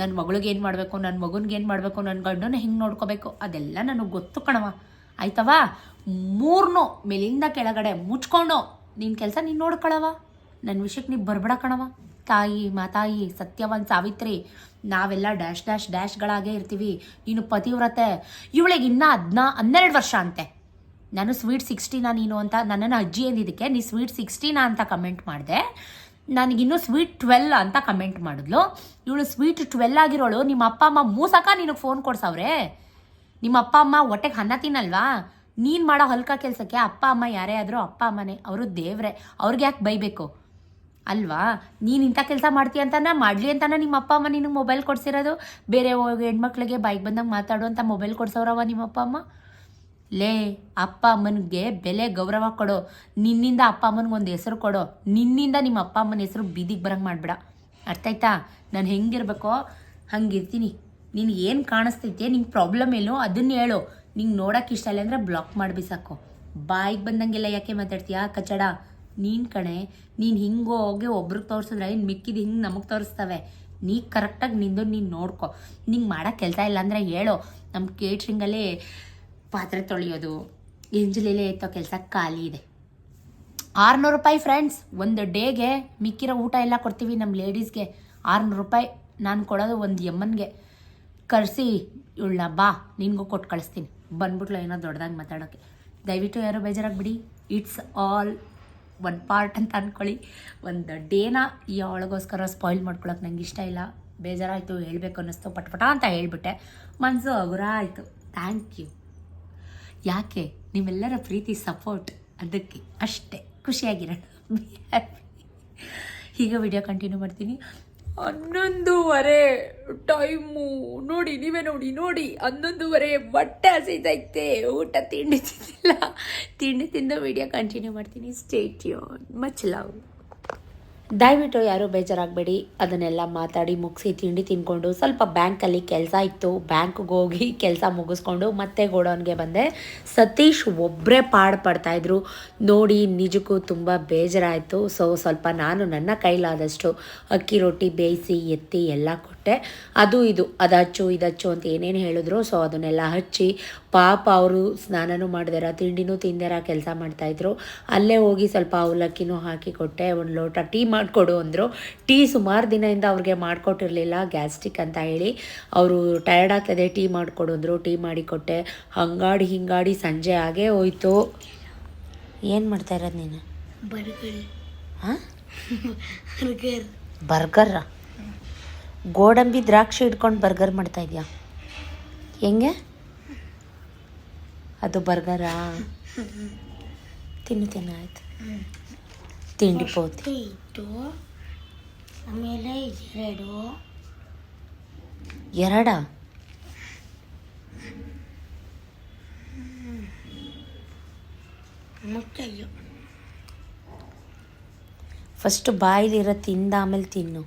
[SPEAKER 1] ನನ್ನ ಮಗಳಿಗೆ ಏನು ಮಾಡಬೇಕು ನನ್ನ ಮಗನಿಗೆ ಏನು ಮಾಡಬೇಕು ನನ್ನ ಗಂಡನ ಹಿಂಗೆ ನೋಡ್ಕೋಬೇಕು ಅದೆಲ್ಲ ನನಗೆ ಗೊತ್ತು ಕಣವ ಆಯ್ತವಾ ಮೂರ್ನೋ ಮೇಲಿಂದ ಕೆಳಗಡೆ ಮುಚ್ಕೊಂಡು ನಿನ್ನ ಕೆಲಸ ನೀನು ನೋಡ್ಕೊಳವ ನನ್ನ ವಿಷಯಕ್ಕೆ ನೀವು ಬರ್ಬೇಡ ಕಣವ ತಾಯಿ, ಮಾತಾಯಿ, ಸತ್ಯವನ್, ಸಾವಿತ್ರಿ, ನಾವೆಲ್ಲ ಡ್ಯಾಶ್ ಡ್ಯಾಶ್ ಡ್ಯಾಶ್ಗಳಾಗೇ ಇರ್ತೀವಿ. ನೀನು ಪತಿವ್ರತೆ. ಇವಳಿಗೆ ಇನ್ನೂ ಹದಿನಾ, ಹನ್ನೆರಡು ವರ್ಷ ಅಂತೆ. ನಾನು ಸ್ವೀಟ್ ಸಿಕ್ಸ್ಟಿನ ನೀನು ಅಂತ ನನ್ನನ್ನು ಅಜ್ಜಿ ಎಂದಿದ್ದಕ್ಕೆ ನೀ ಸ್ವೀಟ್ ಸಿಕ್ಸ್ಟಿನಾ ಅಂತ ಕಮೆಂಟ್ ಮಾಡಿದೆ. ನನಗಿನ್ನೂ ಸ್ವೀಟ್ ಟ್ವೆಲ್ ಅಂತ ಕಮೆಂಟ್ ಮಾಡಿದ್ಲು. ಇವಳು ಸ್ವೀಟ್ ಟ್ವೆಲ್ ಆಗಿರೋಳು, ನಿಮ್ಮ ಅಪ್ಪ ಅಮ್ಮ ಮೂಸಕ ನಿನಗೆ ಫೋನ್ ಕೊಡ್ಸವ್ರೆ? ನಿಮ್ಮ ಅಪ್ಪ ಅಮ್ಮ ಹೊಟ್ಟೆಗೆ ಅನ್ನ ತಿನ್ನಲ್ವಾ? ನೀನು ಮಾಡೋ ಹಲ್ಕ ಕೆಲಸಕ್ಕೆ ಅಪ್ಪ ಅಮ್ಮ ಯಾರೇ ಆದರೂ ಅಪ್ಪ ಅಮ್ಮನೇ, ಅವರು ದೇವ್ರೆ. ಅವ್ರಿಗೆ ಯಾಕೆ ಬೈಬೇಕು? ಅಲ್ವಾ? ನೀನು ಇಂಥ ಕೆಲಸ ಮಾಡ್ತೀಯ ಅಂತಾನೆ? ಮಾಡಲಿ ಅಂತಾನೆ ನಿಮ್ಮ ಅಪ್ಪ ಅಮ್ಮ ನಿನಗೆ ಮೊಬೈಲ್ ಕೊಡ್ಸಿರೋದು? ಬೇರೆ ಹೆಣ್ಮಕ್ಳಿಗೆ ಬೈಕ್ ಬಂದಾಗ ಮಾತಾಡು ಅಂತ ಮೊಬೈಲ್ ಕೊಡ್ಸೋರವ ನಿಮ್ಮ ಅಪ್ಪ ಅಮ್ಮ? ಲೇ, ಅಪ್ಪ ಅಮ್ಮನಿಗೆ ಬೆಲೆ ಗೌರವ ಕೊಡು. ನಿನ್ನಿಂದ ಅಪ್ಪ ಅಮ್ಮನಿಗೆ ಒಂದು ಹೆಸರು ಕೊಡು. ನಿನ್ನಿಂದ ನಿಮ್ಮ ಅಪ್ಪ ಅಮ್ಮನ ಹೆಸರು ಬೀದಿಗೆ ಬರಂಗೆ ಮಾಡಿಬಿಡ. ಅರ್ಥ ಆಯ್ತಾ? ನಾನು ಹೆಂಗಿರ್ಬೇಕೋ? ಹಂಗಿರ್ತೀನಿ. ನಿನ್ಗೆ ಏನು ಕಾಣಿಸ್ತೈತೆ, ನಿಂಗೆ ಪ್ರಾಬ್ಲಮ್ ಏನು ಅದನ್ನು ಹೇಳು. ನಿಂಗೆ ನೋಡೋಕೆ ಇಷ್ಟ ಇಲ್ಲ ಅಂದರೆ ಬ್ಲಾಕ್ ಮಾಡಿ ಸಾಕು. ಬಾಯಿಗೆ ಬಂದಂಗೆಲ್ಲ ಯಾಕೆ ಮಾತಾಡ್ತೀಯಾ, ಕಚಡ? ನೀನು ಕಣೆ, ನೀನು ಹಿಂಗೆ ಹೋಗಿ ಒಬ್ರಿಗೆ ತೋರಿಸಿದ್ರೆ ಇನ್ನು ಮಿಕ್ಕಿದ ಹಿಂಗೆ ನಮಗೆ ತೋರಿಸ್ತವೆ. ನೀ ಕರೆಕ್ಟಾಗಿ ನಿಂದು ನೀನು ನೋಡ್ಕೊ. ನಿಂಗೆ ಮಾಡೋ ಕೆಲಸ ಇಲ್ಲ ಅಂದರೆ ಹೇಳು. ನಮ್ಮ ಕೇಟ್ರಿಂಗಲ್ಲಿ ಪಾತ್ರೆ ತೊಳೆಯೋದು ಎಂಜಲೇಲೆ ಎತ್ತೋ ಕೆಲಸ ಖಾಲಿ ಇದೆ. ಆರುನೂರು ರೂಪಾಯಿ ಫ್ರೆಂಡ್ಸ್ ಒಂದು ಡೇಗೆ ಮಿಕ್ಕಿರೋ ಊಟ ಎಲ್ಲ ಕೊಡ್ತೀವಿ ನಮ್ಮ ಲೇಡೀಸ್ಗೆ ಆರುನೂರು ರೂಪಾಯಿ ನಾನು ಕೊಡೋದು ಒಂದು ಎಮ್ಮನ್ಗೆ ಕರೆಸಿ, ಇವಳನ್ನ ಬಾ, ನಿನಗೂ ಕೊಟ್ಟು ಕಳಿಸ್ತೀನಿ. ಬಂದ್ಬಿಟ್ಲು ಏನೋ ದೊಡ್ಡದಾಗಿ ಮಾತಾಡೋಕ್ಕೆ ದಯವಿಟ್ಟು ಯಾರೋ ಬೇಜಾರಾಗ್ಬಿಡಿ. ಇಟ್ಸ್ ಆಲ್ ಒನ್ ಪಾರ್ಟ್ ಅಂತ ಅಂದ್ಕೊಳ್ಳಿ ಒಂದು ಡೇನ ಈ ಅವಳಿಗೋಸ್ಕರ ಸ್ಪಾಯ್ಲ್ ಮಾಡ್ಕೊಳಕ್ಕೆ ನಂಗೆ ಇಷ್ಟ ಇಲ್ಲ. ಬೇಜಾರಾಯಿತು, ಹೇಳಬೇಕು ಅನ್ನಿಸ್ತು, ಪಟ್ಪಟ ಅಂತ ಹೇಳಿಬಿಟ್ಟೆ. ಮನಸ್ಸು ಹಗುರ ಆಯಿತು ಥ್ಯಾಂಕ್ ಯು ಯಾಕೆ? ನಿಮ್ಮೆಲ್ಲರ ಪ್ರೀತಿ ಸಪೋರ್ಟ್ ಅದಕ್ಕೆ ಅಷ್ಟೇ. ಖುಷಿಯಾಗಿರೋಣ. ಹೀಗೆ ವಿಡಿಯೋ ಕಂಟಿನ್ಯೂ ಮಾಡ್ತೀನಿ. ಹನ್ನೊಂದೂವರೆ ಟೈಮು. ನೋಡಿ, ನೀವೇ ನೋಡಿ ನೋಡಿ. ಹನ್ನೊಂದೂವರೆ ಬಟ್ಟೆ ಹಸಿತೈತೆ ಊಟ ತಿಂಡಿ ತಿಂದಿಲ್ಲ. ತಿಂಡಿ ತಿಂದ ವಿಡಿಯೋ ಕಂಟಿನ್ಯೂ ಮಾಡ್ತೀನಿ. ಸ್ಟೇಟ್ ಯೋನ್ ಮಚ್ ಲವ್ ದಯವಿಟ್ಟು ಯಾರೂ ಬೇಜಾರಾಗಬೇಡಿ. ಅದನ್ನೆಲ್ಲ ಮಾತಾಡಿ, ಮುಗಿಸಿ, ತಿಂಡಿ ತಿನ್ಕೊಂಡು ಸ್ವಲ್ಪ ಬ್ಯಾಂಕಲ್ಲಿ ಕೆಲಸ ಇತ್ತು. ಬ್ಯಾಂಕ್ಗೆ ಹೋಗಿ ಕೆಲಸ ಮುಗಿಸ್ಕೊಂಡು ಮತ್ತೆ ಗೋಡೌನ್ಗೆ ಬಂದೆ. ಸತೀಶ್ ಒಬ್ಬರೇ ಪಾಡು ಪಡ್ತಾಯಿದ್ರು ನೋಡಿ, ನಿಜಕ್ಕೂ ತುಂಬ ಬೇಜಾರಾಯಿತು. ಸೊ, ಸ್ವಲ್ಪ ನಾನು ನನ್ನ ಕೈಲಾದಷ್ಟು ಅಕ್ಕಿ ರೊಟ್ಟಿ ಬೇಯಿಸಿ ಎತ್ತಿ ಎಲ್ಲ ಕೊಟ್ಟೆ ಅದು ಇದು ಅದು ಹಚ್ಚು ಇದು ಹಚ್ಚು ಅಂತ ಏನೇನು ಹೇಳಿದ್ರು ಸೊ ಅದನ್ನೆಲ್ಲ ಹಚ್ಚಿ ಪಾಪ ಅವರು ಸ್ನಾನನೂ ಮಾಡಿದಾರ ತಿಂಡಿನೂ ತಿಂದಾರ ಕೆಲಸ ಮಾಡ್ತಾಯಿದ್ರು. ಅಲ್ಲೇ ಹೋಗಿ ಸ್ವಲ್ಪ ಅವಲಕ್ಕಿನೂ ಹಾಕಿ ಕೊಟ್ಟೆ ಒಂದು ಲೋಟ ಟೀ ಮಾಡಿಕೊಡು ಅಂದರು. ಟೀ ಸುಮಾರು ದಿನದಿಂದ ಅವ್ರಿಗೆ ಮಾಡಿಕೊಟ್ಟಿರಲಿಲ್ಲ ಗ್ಯಾಸ್ಟ್ರಿಕ್ ಅಂತ ಹೇಳಿ. ಅವರು ಟಯರ್ಡ್ ಆಗ್ತದೆ ಟೀ ಮಾಡಿಕೊಡು ಅಂದರು ಟೀ ಮಾಡಿಕೊಟ್ಟೆ ಹಂಗಾಡಿ ಹಿಂಗಾಡಿ ಸಂಜೆ ಆಗೇ ಹೋಯ್ತು. ಏನು ಮಾಡ್ತಾ ಇರೋದು ನೀನು?
[SPEAKER 2] ಬರ್ಗರ್.
[SPEAKER 1] ಹಾಂ?
[SPEAKER 2] ಬರ್ಗರ್.
[SPEAKER 1] ಬರ್ಗರ್ ಗೋಡಂಬಿ ದ್ರಾಕ್ಷಿ ಇಟ್ಕೊಂಡು ಬರ್ಗರ್ ಮಾಡ್ತಾ ಇದೆಯಾ? ಹೆಂಗೆ? ಅದು ಬರ್ಗರಾ? ತಿನ್ನು ತಿನ್ನ ಆಯ್ತು. ತಿಂಡಿ ಪೋತಿ.
[SPEAKER 2] ಇಟ್ಟು ಆಮೇಲೆ ಎರಡು.
[SPEAKER 1] ಎರಡ? ಫಸ್ಟ್ ಬಾಯಿಲಿರೋ ತಿಂದ ಆಮೇಲೆ ತಿನ್ನು.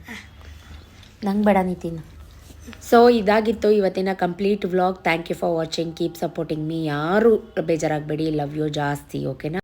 [SPEAKER 1] ನಂಗೆ ಬೇಡ ನಿತಿನ್ ಸೊ ಇದಾಗಿತ್ತು ಇವತ್ತಿನ complete vlog thank you for watching keep supporting me ಯಾರು ಬೇಜಾರಾಗಬೇಡಿ. ಲವ್ ಯು ಜಾಸ್ತಿ ಓಕೆನಾ